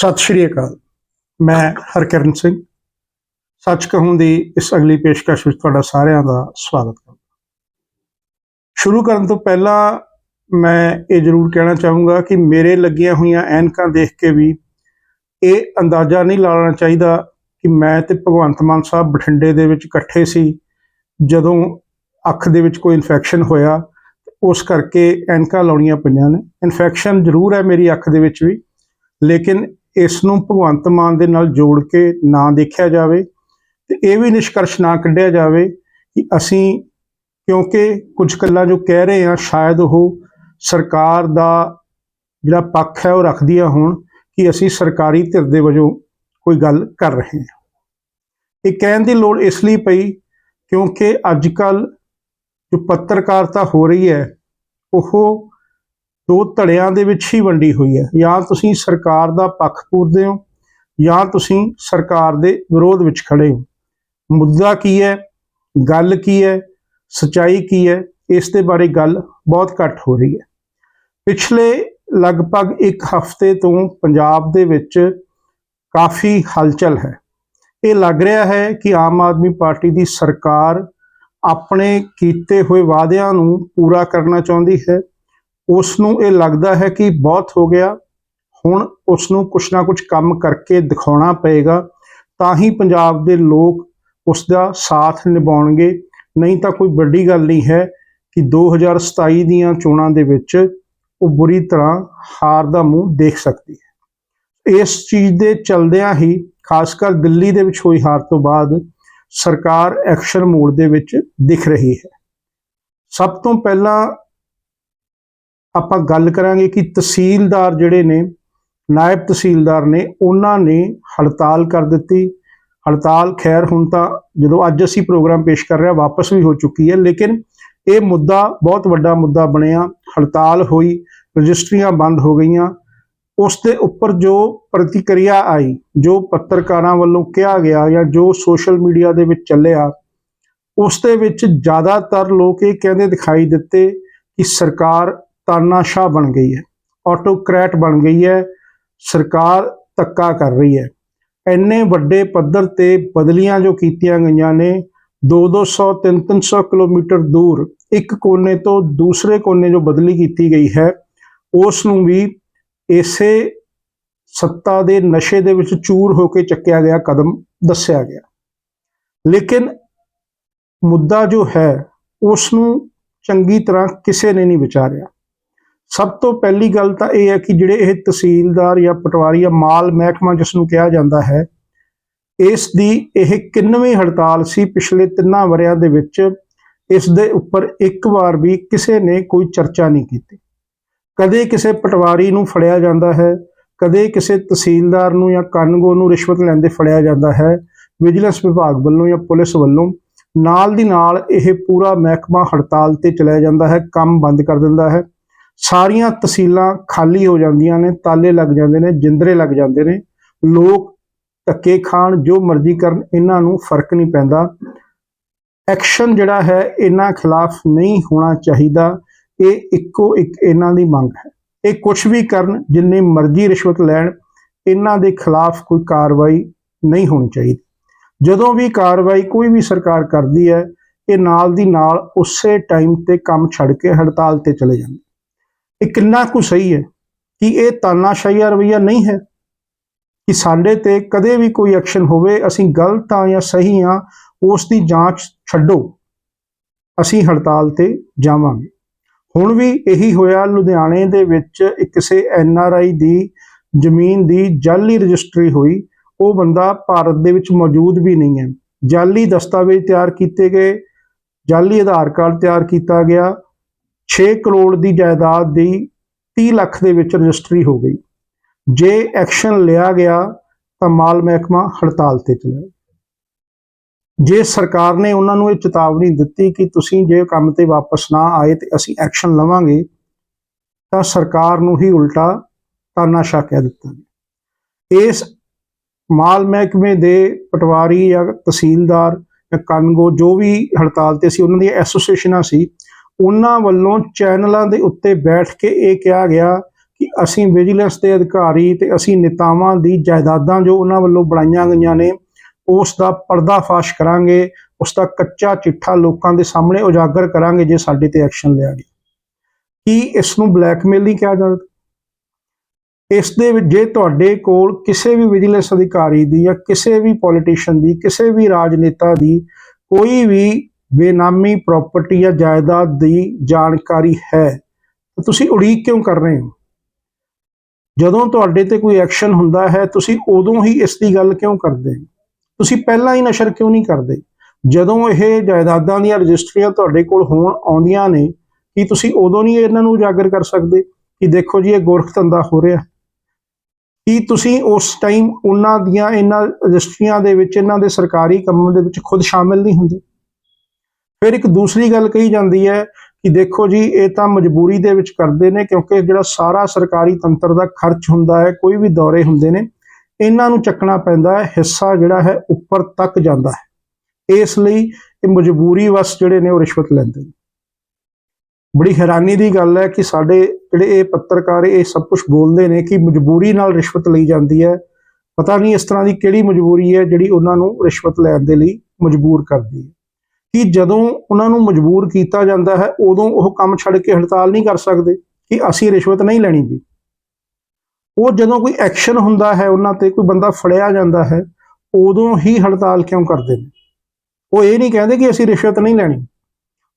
ਸਤਿ ਸ਼੍ਰੀ ਅਕਾਲ। ਮੈਂ ਹਰਕਿਰਨ ਸਿੰਘ। ਸੱਚ ਕਹੂੰ ਦੀ ਇਸ ਅਗਲੀ ਪੇਸ਼ਕਸ਼ ਵਿੱਚ ਤੁਹਾਡਾ ਸਾਰਿਆਂ ਦਾ ਸਵਾਗਤ ਕਰਦਾ ਸ਼ੁਰੂ ਕਰਨ ਤੋਂ ਪਹਿਲਾਂ ਮੈਂ ਇਹ ਜ਼ਰੂਰ ਕਹਿਣਾ ਚਾਹੂੰਗਾ ਕਿ ਮੇਰੇ ਲੱਗੀਆਂ ਹੋਈਆਂ ਐਨਕਾਂ ਦੇਖ ਕੇ ਵੀ ਇਹ ਅੰਦਾਜ਼ਾ ਨਹੀਂ ਲਾਉਣਾ ਚਾਹੀਦਾ ਕਿ ਮੈਂ ਤੇ ਭਗਵੰਤ ਮਾਨ ਸਾਹਿਬ ਬਠਿੰਡੇ ਦੇ ਵਿੱਚ ਇਕੱਠੇ ਸੀ। ਜਦੋਂ ਅੱਖ ਦੇ ਵਿੱਚ ਕੋਈ ਇਨਫੈਕਸ਼ਨ ਹੋਇਆ, ਉਸ ਕਰਕੇ ਐਨਕਾਂ ਲਾਉਣੀਆਂ ਪਈਆਂ ਨੇ। ਇਨਫੈਕਸ਼ਨ ਜ਼ਰੂਰ ਹੈ ਮੇਰੀ ਅੱਖ ਦੇ ਵਿੱਚ ਵੀ। ਲੇਕਿਨ ਇਸ ਨੂੰ ਭਗਵੰਤ ਮਾਨ ਦੇ ਨਾਲ ਜੋੜ ਕੇ ਨਾ ਦੇਖਿਆ ਜਾਵੇ ਤੇ ਇਹ ਵੀ ਨਿਸ਼ਕਰਸ਼ ਨਾ ਕੱਢਿਆ ਜਾਵੇ ਕਿ ਅਸੀਂ ਕਿਉਂਕਿ ਕੁਝ ਗੱਲਾਂ ਜੋ ਕਹਿ ਰਹੇ ਹਾਂ, ਸ਼ਾਇਦ ਉਹ ਸਰਕਾਰ ਦਾ ਜਿਹੜਾ ਪੱਖ ਹੈ ਉਹ ਰੱਖਦੀਆਂ ਹੋਣ ਕਿ ਅਸੀਂ ਸਰਕਾਰੀ ਧਿਰ ਦੇ ਵਜੋਂ ਕੋਈ ਗੱਲ ਕਰ ਰਹੇ ਹਾਂ। ਇਹ ਕਹਿਣ ਦੀ ਲੋੜ ਇਸ ਲਈ ਪਈ ਕਿਉਂਕਿ ਅੱਜ ਕੱਲ ਜੋ ਪੱਤਰਕਾਰਤਾ ਹੋ ਰਹੀ ਹੈ, ਉਹ ਦੋ ਧੜਿਆਂ ਦੇ ਵਿੱਚ ਹੀ ਵੰਡੀ ਹੋਈ ਹੈ। ਜਾਂ ਤੁਸੀਂ ਸਰਕਾਰ ਦਾ ਪੱਖ ਪੂਰਦੇ ਹੋ ਜਾਂ ਤੁਸੀਂ ਸਰਕਾਰ ਦੇ ਵਿਰੋਧ ਵਿੱਚ ਖੜੇ ਹੋ। ਮੁੱਦਾ ਕੀ ਹੈ? ਗੱਲ ਕੀ ਹੈ? ਸਚਾਈ ਕੀ ਹੈ? ਇਸ ਦੇ ਬਾਰੇ ਗੱਲ ਬਹੁਤ ਘੱਟ ਹੋ ਰਹੀ ਹੈ। ਪਿਛਲੇ ਲਗਭਗ ਇੱਕ ਹਫ਼ਤੇ ਤੋਂ ਪੰਜਾਬ ਦੇ ਵਿੱਚ ਕਾਫੀ ਹਲਚਲ ਹੈ। ਇਹ ਲੱਗ ਰਿਹਾ ਹੈ ਕਿ ਆਮ ਆਦਮੀ ਪਾਰਟੀ ਦੀ ਸਰਕਾਰ ਆਪਣੇ ਕੀਤੇ ਹੋਏ ਵਾਅਦਿਆਂ ਨੂੰ ਪੂਰਾ ਕਰਨਾ ਚਾਹੁੰਦੀ ਹੈ ਉਸ ਨੂੰ ਇਹ ਲੱਗਦਾ ਹੈ ਕਿ ਬਹੁਤ ਹੋ ਗਿਆ। ਹੁਣ ਉਸ ਨੂੰ ਕੁਛ ਨਾ ਕੁਛ ਕੰਮ ਕਰਕੇ ਦਿਖਾਉਣਾ ਪਏਗਾ। ਤਾਂ ਹੀ ਪੰਜਾਬ ਦੇ ਲੋਕ ਉਸ ਦਾ ਸਾਥ ਨਿਭਾਉਣਗੇ। ਨਹੀਂ ਤਾਂ ਕੋਈ ਵੱਡੀ ਗੱਲ ਨਹੀਂ ਹੈ ਕਿ 2027 ਦੀਆਂ ਚੋਣਾਂ ਦੇ ਵਿੱਚ ਉਹ ਬੁਰੀ ਤਰ੍ਹਾਂ ਹਾਰ ਦਾ ਮੂੰਹ ਦੇਖ ਸਕਦੀ ਹੈ। ਇਸ ਚੀਜ਼ ਦੇ ਚਲਦਿਆਂ ਹੀ, ਖਾਸ ਕਰ ਦਿੱਲੀ ਦੇ ਵਿੱਚ ਹੋਈ ਹਾਰ ਤੋਂ ਬਾਅਦ, ਸਰਕਾਰ ਐਕਸ਼ਨ ਮੋਡ ਦੇ ਵਿੱਚ ਦਿਖ ਰਹੀ ਹੈ। ਸਭ ਤੋਂ ਪਹਿਲਾਂ ਆਪਾਂ ਗੱਲ ਕਰਾਂਗੇ ਕਿ ਤਹਿਸੀਲਦਾਰ ਜਿਹੜੇ ਨੇ, ਨਾਇਬ ਤਹਿਸੀਲਦਾਰ ਨੇ, ਉਹਨਾਂ ਨੇ ਹੜਤਾਲ ਕਰ ਦਿੱਤੀ। ਹੜਤਾਲ ਖੈਰ ਹੁਣ ਤਾਂ ਜਦੋਂ ਅੱਜ ਅਸੀਂ ਪ੍ਰੋਗਰਾਮ ਪੇਸ਼ ਕਰ ਰਹੇ ਹਾਂ, ਵਾਪਸ ਵੀ ਹੋ ਚੁੱਕੀ ਹੈ, ਲੇਕਿਨ ਇਹ ਮੁੱਦਾ, ਬਹੁਤ ਵੱਡਾ ਮੁੱਦਾ ਬਣਿਆ। ਹੜਤਾਲ ਹੋਈ, ਰਜਿਸਟਰੀਆਂ ਬੰਦ ਹੋ ਗਈਆਂ। ਉਸ ਦੇ ਉੱਪਰ ਜੋ ਪ੍ਰਤੀਕਿਰਿਆ ਆਈ, ਜੋ ਪੱਤਰਕਾਰਾਂ ਵੱਲੋਂ ਕਿਹਾ ਗਿਆ ਜਾਂ ਜੋ ਸੋਸ਼ਲ ਮੀਡੀਆ ਦੇ ਵਿੱਚ ਚੱਲਿਆ, ਉਸ ਦੇ ਵਿੱਚ ਜ਼ਿਆਦਾਤਰ ਲੋਕ ਇਹ ਕਹਿੰਦੇ ਦਿਖਾਈ ਦਿੱਤੇ ਕਿ ਸਰਕਾਰ ਤਾਨਾਸ਼ਾਹ ਬਣ ਗਈ ਹੈ ਆਟੋਕ੍ਰੈਟ ਬਣ ਗਈ ਹੈ, ਸਰਕਾਰ ਧੱਕਾ ਕਰ ਰਹੀ ਹੈ। ਇੰਨੇ ਵੱਡੇ ਪੱਧਰ ਤੇ ਬਦਲੀਆਂ ਜੋ ਕੀਤੀਆਂ ਗਈਆਂ ਨੇ 2-200 3-300 ਕਿਲੋਮੀਟਰ ਦੂਰ ਇੱਕ ਕੋਨੇ ਤੋਂ ਦੂਸਰੇ ਕੋਨੇ ਜੋ ਬਦਲੀ ਕੀਤੀ ਗਈ ਹੈ ਉਸ ਨੂੰ ਵੀ ਇਸੇ ਸੱਤਾ ਦੇ ਨਸ਼ੇ ਦੇ ਵਿੱਚ ਚੂਰ ਹੋ ਕੇ ਚੱਕਿਆ ਗਿਆ ਕਦਮ ਦੱਸਿਆ ਗਿਆ। ਲੇਕਿਨ ਮੁੱਦਾ ਜੋ ਹੈ ਉਸ ਨੂੰ ਚੰਗੀ ਤਰ੍ਹਾਂ ਕਿਸੇ ਨੇ ਨਹੀਂ ਵਿਚਾਰਿਆ। ਸਭ ਤੋਂ ਪਹਿਲੀ ਗੱਲ ਤਾਂ ਇਹ ਹੈ ਕਿ ਜਿਹੜੇ ਇਹ ਤਹਿਸੀਲਦਾਰ ਜਾਂ ਪਟਵਾਰੀ ਜਾਂ ਮਾਲ ਮਹਿਕਮਾ ਜਿਸ ਨੂੰ ਕਿਹਾ ਜਾਂਦਾ ਹੈ, ਇਸ ਦੀ ਇਹ ਕਿੰਨਵੀਂ ਹੜਤਾਲ ਸੀ ਪਿਛਲੇ ਤਿੰਨਾਂ ਵਰਿਆਂ ਦੇ ਵਿੱਚ। ਇਸ ਦੇ ਉੱਪਰ ਇੱਕ ਵਾਰ ਵੀ ਕਿਸੇ ਨੇ ਕੋਈ ਚਰਚਾ ਨਹੀਂ ਕੀਤੀ। ਕਦੇ ਕਿਸੇ ਪਟਵਾਰੀ ਨੂੰ ਫੜਿਆ ਜਾਂਦਾ ਹੈ, ਕਦੇ ਕਿਸੇ ਤਹਿਸੀਲਦਾਰ ਨੂੰ ਜਾਂ ਕਾਨੂੰਗੋ ਨੂੰ ਰਿਸ਼ਵਤ ਲੈਂਦੇ ਫੜਿਆ ਜਾਂਦਾ ਹੈ, ਵਿਜੀਲੈਂਸ ਵਿਭਾਗ ਵੱਲੋਂ ਜਾਂ ਪੁਲਿਸ ਵੱਲੋਂ। ਨਾਲ ਦੀ ਨਾਲ ਇਹ ਪੂਰਾ ਮਹਿਕਮਾ ਹੜਤਾਲ ਤੇ ਚਲਾਇਆ ਜਾਂਦਾ ਹੈ, ਕੰਮ ਬੰਦ ਕਰ ਦਿੰਦਾ ਹੈ। ਸਾਰੀਆਂ ਤਹਿਸੀਲਾਂ ਖਾਲੀ ਹੋ ਜਾਂਦੀਆਂ ਨੇ, ਤਾਲੇ ਲੱਗ ਜਾਂਦੇ ਨੇ, ਜਿੰਦਰੇ ਲੱਗ ਜਾਂਦੇ ਨੇ। ਲੋਕ ਧੱਕੇ ਖਾਣ, ਜੋ ਮਰਜ਼ੀ ਕਰਨ, ਇਹਨਾਂ ਨੂੰ ਫ਼ਰਕ ਨਹੀਂ ਪੈਂਦਾ। ਐਕਸ਼ਨ ਜਿਹੜਾ ਹੈ, ਇਹਨਾਂ ਖਿਲਾਫ ਨਹੀਂ ਹੋਣਾ ਚਾਹੀਦਾ। ਇਹ ਇੱਕੋ ਇੱਕ ਇਹਨਾਂ ਦੀ ਮੰਗ ਹੈ। ਇਹ ਕੁਝ ਵੀ ਕਰਨ, ਜਿੰਨੇ ਮਰਜ਼ੀ ਰਿਸ਼ਵਤ ਲੈਣ, ਇਹਨਾਂ ਦੇ ਖਿਲਾਫ ਕੋਈ ਕਾਰਵਾਈ ਨਹੀਂ ਹੋਣੀ ਚਾਹੀਦੀ। ਜਦੋਂ ਵੀ ਕਾਰਵਾਈ ਕੋਈ ਵੀ ਸਰਕਾਰ ਕਰਦੀ ਹੈ, ਇਹ ਨਾਲ ਦੀ ਨਾਲ ਉਸੇ ਟਾਈਮ ਤੇ ਕੰਮ ਛੱਡ ਕੇ ਹੜਤਾਲ ਤੇ ਚਲੇ ਜਾਂਦੇ ਇਹ ਕਿੰਨਾ ਕੁ ਸਹੀ ਹੈ ਕਿ ਇਹ ਤਾਨਾਸ਼ਾਹੀ ਰਵਈਆ ਨਹੀਂ ਹੈ ਕਿ ਸਾਡੇ ਤੇ ਕਦੇ ਵੀ ਕੋਈ ਐਕਸ਼ਨ ਹੋਵੇ, ਅਸੀਂ ਗਲਤ ਆ ਜਾਂ ਸਹੀ ਆ ਉਸ ਦੀ ਜਾਂਚ ਛੱਡੋ। ਅਸੀਂ ਹੜਤਾਲ ਤੇ ਜਾਵਾਂਗੇ। ਹੁਣ ਵੀ ਇਹੀ ਹੋਇਆ, ਲੁਧਿਆਣੇ ਦੇ ਵਿੱਚ ਇੱਕ ਕਿਸੇ ਐਨ ਆਰ ਆਈ ਦੀ ਜ਼ਮੀਨ ਦੀ ਜਾਲੀ ਰਜਿਸਟਰੀ ਹੋਈ। ਉਹ ਬੰਦਾ ਭਾਰਤ ਦੇ ਵਿੱਚ ਮੌਜੂਦ ਵੀ ਨਹੀਂ ਹੈ। ਜਾਲੀ ਦਸਤਾਵੇਜ਼ ਤਿਆਰ ਕੀਤੇ ਗਏ, ਜਾਲੀ ਆਧਾਰ ਕਾਰਡ ਤਿਆਰ ਕੀਤਾ ਗਿਆ। 6 ਕਰੋੜ ਦੀ ਜਾਇਦਾਦ ਦੀ 30 ਲੱਖ ਦੇ ਵਿੱਚ ਰਜਿਸਟਰੀ ਹੋ ਗਈ। ਜੇ ਐਕਸ਼ਨ ਲਿਆ ਗਿਆ ਤਾਂ ਮਾਲ ਮਹਿਕਮਾ ਹੜਤਾਲ ਤੇ ਚਲਾ ਜੇ ਸਰਕਾਰ ਨੇ ਉਹਨਾਂ ਨੂੰ ਇਹ ਚੇਤਾਵਨੀ ਦਿੱਤੀ ਕਿ ਤੁਸੀਂ ਜੇ ਕੰਮ ਤੇ ਵਾਪਸ ਨਾ ਆਏ ਤੇ ਅਸੀਂ ਐਕਸ਼ਨ ਲਵਾਂਗੇ, ਤਾਂ ਸਰਕਾਰ ਨੂੰ ਹੀ ਉਲਟਾ ਤਾਨਾਸ਼ਾਹ ਕਹਿ ਦਿੱਤਾ ਗਿਆ ਇਸ ਮਾਲ ਮਹਿਕਮੇ ਦੇ ਪਟਵਾਰੀ ਜਾਂ ਤਹਿਸੀਲਦਾਰ ਜਾਂ ਕਾਨੂੰਗੋ ਜੋ ਵੀ ਹੜਤਾਲ ਤੇ ਸੀ, ਉਹਨਾਂ ਦੀਆਂ ਐਸੋਸੀਏਸ਼ਨਾਂ ਸੀ ਉਹਨਾਂ ਵੱਲੋਂ ਚੈਨਲਾਂ ਦੇ ਉੱਤੇ ਬੈਠ ਕੇ ਇਹ ਕਿਹਾ ਗਿਆ ਕਿ ਅਸੀਂ ਵਿਜੀਲੈਂਸ ਦੇ ਅਧਿਕਾਰੀ ਤੇ ਅਸੀਂ ਨੇਤਾਵਾਂ ਦੀ ਜਾਇਦਾਦਾਂ ਜੋ ਉਹਨਾਂ ਵੱਲੋਂ ਬਣਾਈਆਂ ਗਈਆਂ ਨੇ, ਉਸ ਦਾ ਪਰਦਾਫਾਸ਼ ਕਰਾਂਗੇ, ਉਸ ਦਾ ਕੱਚਾ ਚਿੱਠਾ ਲੋਕਾਂ ਦੇ ਸਾਹਮਣੇ ਉਜਾਗਰ ਕਰਾਂਗੇ ਜੇ ਸਾਡੇ ਤੇ ਐਕਸ਼ਨ ਲਿਆ ਗਿਆ। ਕੀ ਇਸ ਨੂੰ ਬਲੈਕਮੇਲ ਨਹੀਂ ਕਿਹਾ ਜਾਂਦਾ? ਇਸ ਦੇ ਵਿੱਚ ਜੇ ਤੁਹਾਡੇ ਕੋਲ ਕਿਸੇ ਵੀ ਵਿਜੀਲੈਂਸ ਅਧਿਕਾਰੀ ਦੀ ਜਾਂ ਕਿਸੇ ਵੀ ਪੋਲੀਟੀਸ਼ੀਅਨ ਦੀ, ਕਿਸੇ ਵੀ ਰਾਜਨੇਤਾ ਦੀ ਕੋਈ ਵੀ ਬੇਨਾਮੀ ਪ੍ਰਾਪਰਟੀ ਜਾਂ ਜਾਇਦਾਦ ਦੀ ਜਾਣਕਾਰੀ ਹੈ, ਤਾਂ ਤੁਸੀਂ ਉਡੀਕ ਕਿਉਂ ਕਰ ਰਹੇ ਹੋ? ਜਦੋਂ ਤੁਹਾਡੇ ਤੇ ਕੋਈ ਐਕਸ਼ਨ ਹੁੰਦਾ ਹੈ, ਤੁਸੀਂ ਉਦੋਂ ਹੀ ਇਸ ਦੀ ਗੱਲ ਕਿਉਂ ਕਰਦੇ ਹੋ? ਤੁਸੀਂ ਪਹਿਲਾਂ ਹੀ ਨਸ਼ਰ ਕਿਉਂ ਨਹੀਂ ਕਰਦੇ? ਜਦੋਂ ਇਹ ਜਾਇਦਾਦਾਂ ਦੀਆਂ ਰਜਿਸਟਰੀਆਂ ਤੁਹਾਡੇ ਕੋਲ ਹੋਣ ਆਉਂਦੀਆਂ ਨੇ, ਕੀ ਤੁਸੀਂ ਉਦੋਂ ਨਹੀਂ ਇਹਨਾਂ ਨੂੰ ਉਜਾਗਰ ਕਰ ਸਕਦੇ ਕਿ ਦੇਖੋ ਜੀ, ਇਹ ਗੋਰਖ ਧੰਦਾ ਹੋ ਰਿਹਾ? ਕੀ ਤੁਸੀਂ ਉਸ ਟਾਈਮ ਉਹਨਾਂ ਦੀਆਂ ਇਹਨਾਂ ਰਜਿਸਟਰੀਆਂ ਦੇ ਵਿੱਚ, ਇਹਨਾਂ ਦੇ ਸਰਕਾਰੀ ਕੰਮ ਦੇ ਵਿੱਚ ਖੁਦ ਸ਼ਾਮਿਲ ਨਹੀਂ ਹੁੰਦੇ? ਫਿਰ ਇੱਕ ਦੂਸਰੀ ਗੱਲ ਕਹੀ ਜਾਂਦੀ ਹੈ ਕਿ ਦੇਖੋ ਜੀ, ਇਹ ਤਾਂ ਮਜਬੂਰੀ ਦੇ ਵਿੱਚ ਕਰਦੇ ਨੇ ਕਿਉਂਕਿ ਜਿਹੜਾ ਸਾਰਾ ਸਰਕਾਰੀ ਤੰਤਰ ਦਾ ਖਰਚ ਹੁੰਦਾ ਹੈ, ਕੋਈ ਵੀ ਦੌਰੇ ਹੁੰਦੇ ਨੇ, ਇਹਨਾਂ ਨੂੰ ਚੱਕਣਾ ਪੈਂਦਾ ਹੈ, ਹਿੱਸਾ ਜਿਹੜਾ ਹੈ ਉੱਪਰ ਤੱਕ ਜਾਂਦਾ ਹੈ। ਇਸ ਲਈ ਇਹ ਮਜਬੂਰੀ ਵਸ ਜਿਹੜੇ ਨੇ ਉਹ ਰਿਸ਼ਵਤ ਲੈਂਦੇ ਨੇ। ਬੜੀ ਹੈਰਾਨੀ ਦੀ ਗੱਲ ਹੈ ਕਿ ਸਾਡੇ ਜਿਹੜੇ ਇਹ ਪੱਤਰਕਾਰ, ਇਹ ਸਭ ਕੁਝ ਬੋਲਦੇ ਨੇ ਕਿ ਮਜਬੂਰੀ ਨਾਲ ਰਿਸ਼ਵਤ ਲਈ ਜਾਂਦੀ ਹੈ। ਪਤਾ ਨਹੀਂ ਇਸ ਤਰ੍ਹਾਂ ਦੀ ਕਿਹੜੀ ਮਜਬੂਰੀ ਹੈ ਜਿਹੜੀ ਉਹਨਾਂ ਨੂੰ ਰਿਸ਼ਵਤ ਲੈਣ ਦੇ ਲਈ ਮਜਬੂਰ ਕਰਦੀ ਹੈ। ਕਿ ਜਦੋਂ ਉਹਨਾਂ ਨੂੰ ਮਜਬੂਰ ਕੀਤਾ ਜਾਂਦਾ ਹੈ, ਉਦੋਂ ਉਹ ਕੰਮ ਛੱਡ ਕੇ ਹੜਤਾਲ ਨਹੀਂ ਕਰ ਸਕਦੇ, ਕਿ ਅਸੀਂ ਰਿਸ਼ਵਤ ਨਹੀਂ ਲੈਣੀ ਜੀ। ਉਹ ਜਦੋਂ ਕੋਈ ਐਕਸ਼ਨ ਹੁੰਦਾ ਹੈ, ਉਹਨਾਂ ਤੇ ਕੋਈ ਬੰਦਾ ਫੜਿਆ ਜਾਂਦਾ ਹੈ, ਉਦੋਂ ਹੀ ਹੜਤਾਲ ਕਿਉਂ ਕਰਦੇ ਨੇ? ਉਹ ਇਹ ਨਹੀਂ ਕਹਿੰਦੇ ਕਿ ਅਸੀਂ ਰਿਸ਼ਵਤ ਨਹੀਂ ਲੈਣੀ।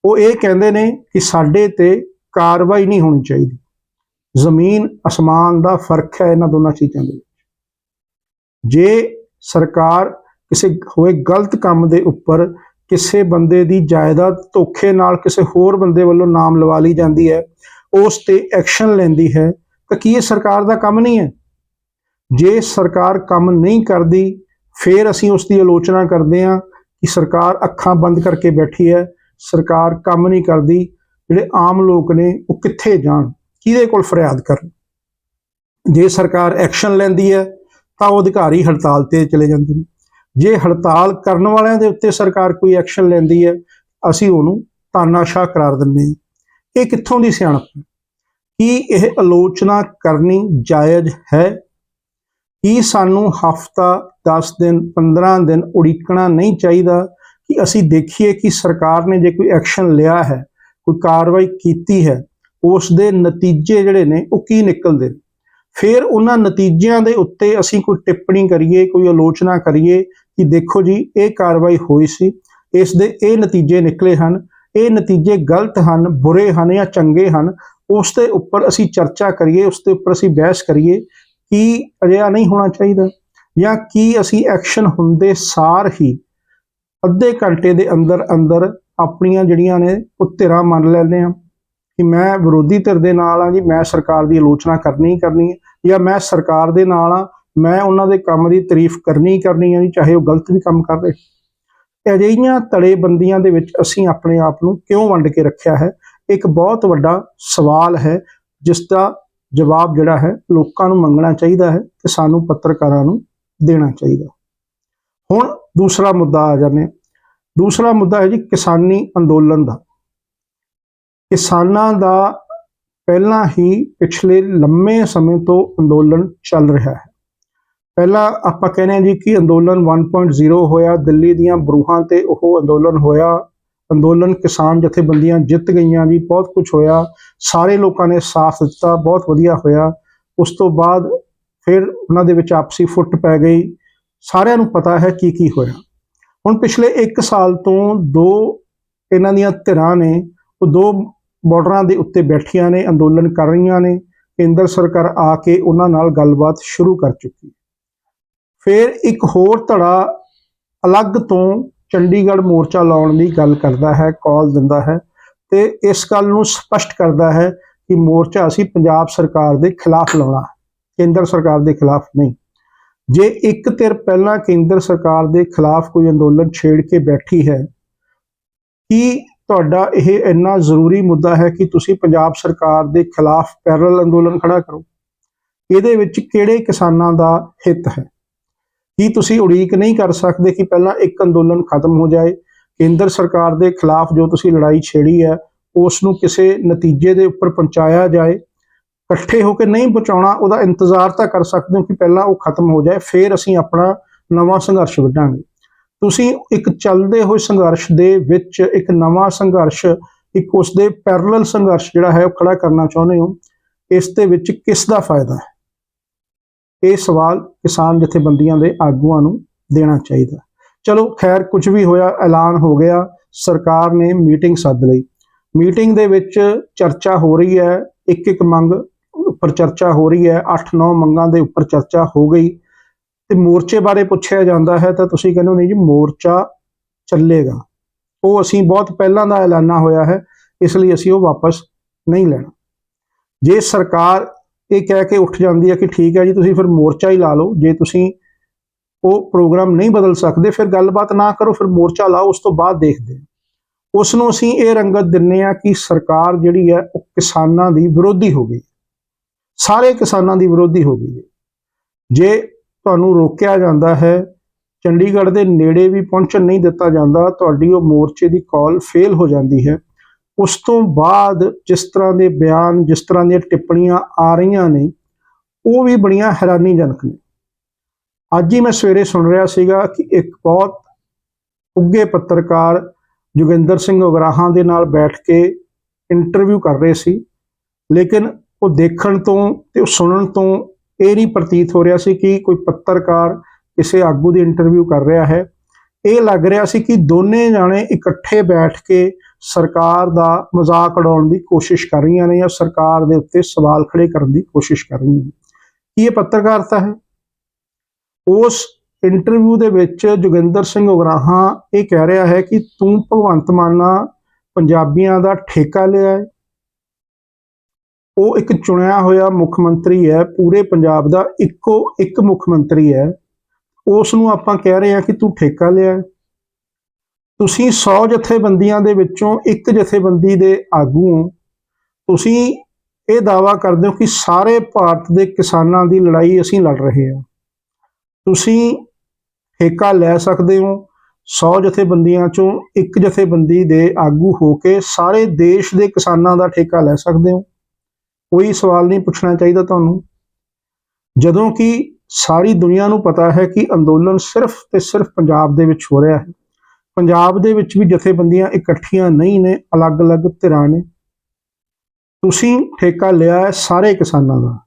ਉਹ ਇਹ ਕਹਿੰਦੇ ਨੇ ਕਿ ਸਾਡੇ ਤੇ ਕਾਰਵਾਈ ਨਹੀਂ ਹੋਣੀ ਚਾਹੀਦੀ। ਜ਼ਮੀਨ, ਅਸਮਾਨ ਦਾ ਫ਼ਰਕ ਹੈ ਇਹਨਾਂ ਦੋਨਾਂ ਚੀਜ਼ਾਂ ਦੇ ਵਿੱਚ। ਜੇ ਸਰਕਾਰ ਕਿਸੇ ਹੋਏ ਗਲਤ ਕੰਮ ਦੇ ਉੱਪਰ ਕਿਸੇ ਬੰਦੇ ਦੀ ਜਾਇਦਾਦ ਧੋਖੇ ਨਾਲ ਕਿਸੇ ਹੋਰ ਬੰਦੇ ਵੱਲੋਂ ਨਾਮ ਲਵਾ ਲਈ ਜਾਂਦੀ ਹੈ, ਉਸ ਤੇ ਐਕਸ਼ਨ ਲੈਂਦੀ ਹੈ, ਤਾਂ ਕੀ ਇਹ ਸਰਕਾਰ ਦਾ ਕੰਮ ਨਹੀਂ ਹੈ? ਜੇ ਸਰਕਾਰ ਕੰਮ ਨਹੀਂ ਕਰਦੀ, ਫਿਰ ਅਸੀਂ ਉਸ ਦੀ ਆਲੋਚਨਾ ਕਰਦੇ ਹਾਂ ਕਿ ਸਰਕਾਰ ਅੱਖਾਂ ਬੰਦ ਕਰਕੇ ਬੈਠੀ ਹੈ, ਸਰਕਾਰ ਕੰਮ ਨਹੀਂ ਕਰਦੀ, ਜਿਹੜੇ ਆਮ ਲੋਕ ਨੇ ਉਹ ਕਿੱਥੇ ਜਾਣ? ਕਿਹਦੇ ਕੋਲ ਫਰਿਆਦ ਕਰਨ? ਜੇ ਸਰਕਾਰ ਐਕਸ਼ਨ ਲੈਂਦੀ ਹੈ, ਤਾਂ ਉਹ ਅਧਿਕਾਰੀ ਹੜਤਾਲ ਤੇ ਚਲੇ ਜਾਂਦੇ ਨੇ। ਜੇ ਹੜਤਾਲ ਕਰਨ ਵਾਲਿਆਂ ਦੇ ਉੱਤੇ ਸਰਕਾਰ ਕੋਈ ਐਕਸ਼ਨ ਲੈਂਦੀ ਹੈ, ਅਸੀਂ ਉਹਨੂੰ ਤਾਨਾਸ਼ਾਹ ਕਰਾਰ ਦਿੰਦੇ ਹਾਂ। ਇਹ ਕਿੱਥੋਂ ਦੀ ਸਿਆਣਪ ਕੀ ਇਹ ਆਲੋਚਨਾ ਕਰਨੀ ਜਾਇਜ਼ ਹੈ? ਕੀ ਸਾਨੂੰ ਹਫਤਾ 10 ਦਿਨ 15 ਦਿਨ ਉਡੀਕਣਾ ਨਹੀਂ ਚਾਹੀਦਾ ਕਿ ਅਸੀਂ ਦੇਖੀਏ ਕਿ ਸਰਕਾਰ ਨੇ ਜੇ ਕੋਈ ਐਕਸ਼ਨ ਲਿਆ ਹੈ, ਕੋਈ ਕਾਰਵਾਈ ਕੀਤੀ ਹੈ, ਉਸ ਦੇ ਨਤੀਜੇ ਜਿਹੜੇ ਨੇ ਉਹ ਕੀ ਨਿਕਲਦੇ ਨੇ? ਫਿਰ ਉਹਨਾਂ ਨਤੀਜਿਆਂ ਦੇ ਉੱਤੇ ਅਸੀਂ ਕੋਈ ਟਿੱਪਣੀ ਕਰੀਏ, ਕੋਈ ਆਲੋਚਨਾ ਕਰੀਏ ਕਿ ਦੇਖੋ ਜੀ, ਇਹ ਕਾਰਵਾਈ ਹੋਈ ਸੀ। ਇਸ ਦੇ ਇਹ ਨਤੀਜੇ ਨਿਕਲੇ ਹਨ। ਇਹ ਨਤੀਜੇ ਗਲਤ ਹਨ, ਬੁਰੇ ਹਨ ਜਾਂ ਚੰਗੇ ਹਨ, ਉਸ ਦੇ ਉੱਪਰ ਅਸੀਂ ਚਰਚਾ ਕਰੀਏ, ਉਸ ਦੇ ਉੱਪਰ ਅਸੀਂ ਬਹਿਸ ਕਰੀਏ ਕੀ ਅਜਿਹਾ ਨਹੀਂ ਹੋਣਾ ਚਾਹੀਦਾ ਜਾਂ ਕੀ ਅਸੀਂ ਐਕਸ਼ਨ ਹੁੰਦੇ ਸਾਰ ਹੀ ਅੱਧੇ ਘੰਟੇ ਦੇ ਅੰਦਰ ਅੰਦਰ ਆਪਣੀਆਂ ਜਿਹੜੀਆਂ ਨੇ ਉਹ ਧਿਰਾਂ ਮੰਨ ਲੈਂਦੇ ਆ ਕਿ ਮੈਂ ਵਿਰੋਧੀ ਧਿਰ ਦੇ ਨਾਲ ਆ ਜੀ, ਮੈਂ ਸਰਕਾਰ ਦੀ ਆਲੋਚਨਾ ਕਰਨੀ ਹੀ ਕਰਨੀ ਹੈ ਜਾਂ ਮੈਂ ਸਰਕਾਰ ਦੇ ਨਾਲ ਆ ਮੈਂ ਉਹਨਾਂ ਦੇ ਕੰਮ ਦੀ ਤਾਰੀਫ ਕਰਨੀ ਹੀ ਕਰਨੀ ਹੈ ਜੀ, ਚਾਹੇ ਉਹ ਗਲਤ ਵੀ ਕੰਮ ਕਰ ਰਹੇ। ਅਜਿਹੀਆਂ ਤੜੇਬੰਦੀਆਂ ਦੇ ਵਿੱਚ ਅਸੀਂ ਆਪਣੇ ਆਪ ਨੂੰ ਕਿਉਂ ਵੰਡ ਕੇ ਰੱਖਿਆ ਹੈ? ਇੱਕ ਬਹੁਤ ਵੱਡਾ ਸਵਾਲ ਹੈ, ਜਿਸ ਦਾ ਜਵਾਬ ਜਿਹੜਾ ਹੈ, ਲੋਕਾਂ ਨੂੰ ਮੰਗਣਾ ਚਾਹੀਦਾ ਹੈ ਤੇ ਸਾਨੂੰ ਪੱਤਰਕਾਰਾਂ ਨੂੰ ਦੇਣਾ ਚਾਹੀਦਾ। ਹੁਣ ਦੂਸਰਾ ਮੁੱਦਾ ਆ ਜਾਂਦੇ ਹਾਂ। ਦੂਸਰਾ ਮੁੱਦਾ ਹੈ ਜੀ, ਕਿਸਾਨੀ ਅੰਦੋਲਨ ਦਾ। ਕਿਸਾਨਾਂ ਦਾ ਪਹਿਲਾਂ ਹੀ ਪਿਛਲੇ ਲੰਮੇ ਸਮੇਂ ਤੋਂ ਅੰਦੋਲਨ ਚੱਲ ਰਿਹਾ ਹੈ। ਪਹਿਲਾਂ ਆਪਾਂ ਕਹਿੰਦੇ ਹਾਂ ਜੀ ਕਿ ਅੰਦੋਲਨ 1.0 ਹੋਇਆ, ਦਿੱਲੀ ਦੀਆਂ ਬਰੂਹਾਂ ਤੇ ਉਹ ਅੰਦੋਲਨ ਹੋਇਆ। ਅੰਦੋਲਨ ਕਿਸਾਨ ਜਥੇਬੰਦੀਆਂ ਜਿੱਤ ਗਈਆਂ ਜੀ, ਬਹੁਤ ਕੁਝ ਹੋਇਆ। ਸਾਰੇ ਲੋਕਾਂ ਨੇ ਸਾਥ ਦਿੱਤਾ, ਬਹੁਤ ਵਧੀਆ ਹੋਇਆ। ਉਸ ਤੋਂ ਬਾਅਦ ਫਿਰ ਉਹਨਾਂ ਦੇ ਵਿੱਚ ਆਪਸੀ ਫੁੱਟ ਪੈ ਗਈ। ਸਾਰਿਆਂ ਨੂੰ ਪਤਾ ਹੈ ਕੀ ਕੀ ਹੋਇਆ। ਹੁਣ ਪਿਛਲੇ 1 ਸਾਲ ਤੋਂ ਦੋ ਇਹਨਾਂ ਦੀਆਂ ਧਿਰਾਂ ਨੇ, ਉਹ ਦੋ ਬਾਰਡਰਾਂ ਦੇ ਉੱਤੇ ਬੈਠੀਆਂ ਨੇ, ਅੰਦੋਲਨ ਕਰ ਰਹੀਆਂ ਨੇ। ਕੇਂਦਰ ਸਰਕਾਰ ਆ ਕੇ ਉਹਨਾਂ ਨਾਲ ਗੱਲਬਾਤ ਸ਼ੁਰੂ ਕਰ ਚੁੱਕੀ ਫਿਰ ਇੱਕ ਹੋਰ ਧੜਾ ਅਲੱਗ ਤੋਂ ਚੰਡੀਗੜ੍ਹ ਮੋਰਚਾ ਲਾਉਣ ਦੀ ਗੱਲ ਕਰਦਾ ਹੈ ਕਾਲ ਦਿੰਦਾ ਹੈ ਤੇ ਇਸ ਗੱਲ ਨੂੰ ਸਪਸ਼ਟ ਕਰਦਾ ਹੈ ਕਿ ਮੋਰਚਾ ਅਸੀਂ ਪੰਜਾਬ ਸਰਕਾਰ ਦੇ ਖਿਲਾਫ ਲਾਉਣਾ ਹੈ, ਕੇਂਦਰ ਸਰਕਾਰ ਦੇ ਖਿਲਾਫ ਨਹੀਂ। ਜੇ ਇੱਕ ਧਿਰ ਪਹਿਲਾਂ ਕੇਂਦਰ ਸਰਕਾਰ ਦੇ ਖਿਲਾਫ ਕੋਈ ਅੰਦੋਲਨ ਛੇੜ ਕੇ ਬੈਠੀ ਹੈ ਕੀ ਤੁਹਾਡਾ ਇਹ ਇੰਨਾ ਜ਼ਰੂਰੀ ਮੁੱਦਾ ਹੈ ਕਿ ਤੁਸੀਂ ਪੰਜਾਬ ਸਰਕਾਰ ਦੇ ਖਿਲਾਫ ਪੈਰਲ ਅੰਦੋਲਨ ਖੜਾ ਕਰੋ? ਇਹਦੇ ਵਿੱਚ ਕਿਹੜੇ ਕਿਸਾਨਾਂ ਦਾ ਹਿੱਤ ਹੈ? ਕੀ ਤੁਸੀਂ ਉਡੀਕ ਨਹੀਂ ਕਰ ਸਕਦੇ ਕਿ ਪਹਿਲਾਂ ਇੱਕ ਅੰਦੋਲਨ ਖਤਮ ਹੋ ਜਾਏ? ਕੇਂਦਰ ਸਰਕਾਰ ਦੇ ਖਿਲਾਫ ਜੋ ਤੁਸੀਂ ਲੜਾਈ ਛੇੜੀ ਹੈ ਉਸ ਨੂੰ ਕਿਸੇ ਨਤੀਜੇ ਦੇ ਉੱਪਰ ਪਹੁੰਚਾਇਆ ਜਾਏ? ਇਕੱਠੇ ਹੋ ਕੇ ਨਹੀਂ ਬਚਾਉਣਾ ਉਹਦਾ ਇੰਤਜ਼ਾਰ ਤਾਂ ਕਰ ਸਕਦੇ ਹੋ ਕਿ ਪਹਿਲਾਂ ਉਹ ਖਤਮ ਹੋ ਜਾਏ, ਫਿਰ ਅਸੀਂ ਆਪਣਾ ਨਵਾਂ ਸੰਘਰਸ਼ ਵਿੱਢਾਂਗੇ। ਤੁਸੀਂ ਇੱਕ ਚੱਲਦੇ ਹੋਏ ਸੰਘਰਸ਼ ਦੇ ਵਿੱਚ ਇੱਕ ਨਵਾਂ ਸੰਘਰਸ਼, ਇੱਕ ਉਸ ਦੇ ਪੈਰਲਲ ਸੰਘਰਸ਼ ਜਿਹੜਾ ਹੈ, ਉਹ ਖੜਾ ਕਰਨਾ ਚਾਹੁੰਦੇ ਹੋ। ਇਸ ਦੇ ਵਿੱਚ ਕਿਸ ਦਾ ਫਾਇਦਾ ਹੈ? ਇਹ ਸਵਾਲ ਕਿਸਾਨ ਜਥੇਬੰਦੀਆਂ ਦੇ ਆਗੂਆਂ ਨੂੰ ਦੇਣਾ ਚਾਹੀਦਾ। ਚਲੋ, ਖੈਰ, ਕੁਝ ਵੀ ਹੋਇਆ, ਐਲਾਨ ਹੋ ਗਿਆ। ਸਰਕਾਰ ਨੇ ਮੀਟਿੰਗ ਸੱਦ ਲਈ। ਮੀਟਿੰਗ ਦੇ ਵਿੱਚ ਚਰਚਾ ਹੋ ਰਹੀ ਹੈ। ਇੱਕ ਇੱਕ ਮੰਗ ਉੱਪਰ ਚਰਚਾ ਹੋ ਰਹੀ ਹੈ। 8-9 ਮੰਗਾਂ ਦੇ ਉੱਪਰ ਚਰਚਾ ਹੋ ਗਈ। ਤੇ ਮੋਰਚੇ ਬਾਰੇ ਪੁੱਛਿਆ ਜਾਂਦਾ ਹੈ ਤਾਂ ਤੁਸੀਂ ਕਹਿੰਦੇ ਹੋ, ਨਹੀਂ ਜੀ, ਮੋਰਚਾ ਚੱਲੇਗਾ। ਉਹ ਅਸੀਂ ਬਹੁਤ ਪਹਿਲਾਂ ਦਾ ਐਲਾਨਾ ਹੋਇਆ ਹੈ। ਇਸ ਲਈ ਅਸੀਂ ਉਹ ਵਾਪਸ ਨਹੀਂ ਲੈਣਾ। ਜੇ ਸਰਕਾਰ ਇਹ ਕਹਿ ਕੇ ਉੱਠ ਜਾਂਦੀ ਹੈ ਕਿ ਠੀਕ ਹੈ ਜੀ, ਤੁਸੀਂ ਫਿਰ ਮੋਰਚਾ ਹੀ ਲਾ ਲਓ। ਜੇ ਤੁਸੀਂ ਉਹ ਪ੍ਰੋਗਰਾਮ ਨਹੀਂ ਬਦਲ ਸਕਦੇ, ਫਿਰ ਗੱਲਬਾਤ ਨਾ ਕਰੋ, ਫਿਰ ਮੋਰਚਾ ਲਾਓ, ਉਸ ਤੋਂ ਬਾਅਦ ਦੇਖਦੇ ਹਾਂ ਉਸ ਨੂੰ ਅਸੀਂ ਇਹ ਰੰਗਤ ਦਿੰਨੇ ਆ ਕਿ ਸਰਕਾਰ ਜਿਹੜੀ ਹੈ ਉਹ ਕਿਸਾਨਾਂ ਦੀ ਵਿਰੋਧੀ ਹੋ ਗਈ। ਸਾਰੇ ਕਿਸਾਨਾਂ ਦੀ ਵਿਰੋਧੀ ਹੋ ਗਈ ਹੈ। ਜੇ ਤੁਹਾਨੂੰ ਰੋਕਿਆ ਜਾਂਦਾ ਹੈ, ਚੰਡੀਗੜ੍ਹ ਦੇ ਨੇੜੇ ਵੀ ਪਹੁੰਚਣ ਨਹੀਂ ਦਿੱਤਾ ਜਾਂਦਾ, ਤੁਹਾਡੀ ਉਹ ਮੋਰਚੇ ਦੀ ਕਾਲ ਫੇਲ ਹੋ ਜਾਂਦੀ ਹੈ। ਉਸ ਤੋਂ ਬਾਅਦ ਜਿਸ ਤਰ੍ਹਾਂ ਦੇ ਬਿਆਨ, ਜਿਸ ਤਰ੍ਹਾਂ ਦੀਆਂ ਟਿੱਪਣੀਆਂ ਆ ਰਹੀਆਂ ਨੇ, ਉਹ ਵੀ ਬੜੀਆਂ ਹੈਰਾਨੀਜਨਕ ਨੇ। ਅੱਜ ਹੀ ਮੈਂ ਸਵੇਰੇ ਸੁਣ ਰਿਹਾ ਸੀਗਾ ਕਿ ਇੱਕ ਬਹੁਤ ਉੱਗੇ ਪੱਤਰਕਾਰ ਜੋਗਿੰਦਰ ਸਿੰਘ ਉਗਰਾਹਾਂ ਦੇ ਨਾਲ ਬੈਠ ਕੇ ਇੰਟਰਵਿਊ ਕਰ ਰਹੇ ਸੀ, ਲੇਕਿਨ ਉਹ ਦੇਖਣ ਤੋਂ ਤੇ ਉਹ ਸੁਣਨ ਤੋਂ ਇਹ ਨਹੀਂ ਪ੍ਰਤੀਤ ਹੋ ਰਿਹਾ ਸੀ ਕਿ ਕੋਈ ਪੱਤਰਕਾਰ ਕਿਸੇ ਆਗੂ ਦੀ ਇੰਟਰਵਿਊ ਕਰ ਰਿਹਾ ਹੈ। ਇਹ ਲੱਗ ਰਿਹਾ ਸੀ ਕਿ ਦੋਨੇ ਜਾਣੇ ਇਕੱਠੇ ਬੈਠ ਕੇ ਸਰਕਾਰ ਦਾ ਮਜ਼ਾਕ ਉਡਾਉਣ ਦੀ ਕੋਸ਼ਿਸ਼ ਕਰ ਰਹੀਆਂ ਨੇ ਜਾਂ ਸਰਕਾਰ ਦੇ ਉੱਤੇ ਸਵਾਲ ਖੜੇ ਕਰਨ ਦੀ ਕੋਸ਼ਿਸ਼ ਕਰ ਰਹੀਆਂ ਨੇ। ਕੀ ਇਹ ਪੱਤਰਕਾਰਤਾ ਹੈ? ਉਸ ਇੰਟਰਵਿਊ ਦੇ ਵਿੱਚ ਜੋਗਿੰਦਰ ਸਿੰਘ ਉਗਰਾਹਾਂ ਇਹ ਕਹਿ ਰਿਹਾ ਹੈ ਕਿ ਤੂੰ ਭਗਵੰਤ ਮਾਨਾ ਪੰਜਾਬੀਆਂ ਦਾ ਠੇਕਾ ਲਿਆ ਹੈ। ਉਹ ਇੱਕ ਚੁਣਿਆ ਹੋਇਆ ਮੁੱਖ ਮੰਤਰੀ ਹੈ, ਪੂਰੇ ਪੰਜਾਬ ਦਾ ਇੱਕੋ ਇੱਕ ਮੁੱਖ ਮੰਤਰੀ ਹੈ। ਉਸ ਨੂੰ ਆਪਾਂ ਕਹਿ ਰਹੇ ਹਾਂ ਕਿ ਤੂੰ ਠੇਕਾ ਲਿਆ ਹੈ। ਤੁਸੀਂ 100 ਜਥੇਬੰਦੀਆਂ ਦੇ ਵਿੱਚੋਂ ਇੱਕ ਜਥੇਬੰਦੀ ਦੇ ਆਗੂ ਹੋ। ਤੁਸੀਂ ਇਹ ਦਾਵਾ ਕਰਦੇ ਹੋ ਕਿ ਸਾਰੇ ਭਾਰਤ ਦੇ ਕਿਸਾਨਾਂ ਦੀ ਲੜਾਈ ਅਸੀਂ ਲੜ ਰਹੇ ਹਾਂ। ਤੁਸੀਂ ਠੇਕਾ ਲੈ ਸਕਦੇ ਹੋ। 100 ਜਥੇਬੰਦੀਆਂ ਚੋਂ ਇੱਕ ਜਥੇਬੰਦੀ ਦੇ ਆਗੂ ਹੋ ਕੇ ਸਾਰੇ ਦੇਸ਼ ਦੇ ਕਿਸਾਨਾਂ ਦਾ ਠੇਕਾ ਲੈ ਸਕਦੇ ਹੋ। ਕੋਈ ਸਵਾਲ ਨਹੀਂ ਪੁੱਛਣਾ ਚਾਹੀਦਾ ਤੁਹਾਨੂੰ। ਜਦੋਂ ਕਿ ਸਾਰੀ ਦੁਨੀਆ ਨੂੰ ਪਤਾ ਹੈ ਕਿ ਅੰਦੋਲਨ ਸਿਰਫ ਤੇ ਸਿਰਫ ਪੰਜਾਬ ਦੇ ਵਿੱਚ ਹੋ ਰਿਹਾ ਹੈ। ਪੰਜਾਬ ਦੇ ਵਿੱਚ ਵੀ ਜਥੇਬੰਦੀਆਂ ਇਕੱਠੀਆਂ ਨਹੀਂ ਨੇ, ਅਲੱਗ-ਅਲੱਗ ਧਿਰਾਂ ਨੇ। ਤੁਸੀਂ ਠੇਕਾ ਲਿਆ ਹੈ ਸਾਰੇ ਕਿਸਾਨਾਂ ਦਾ।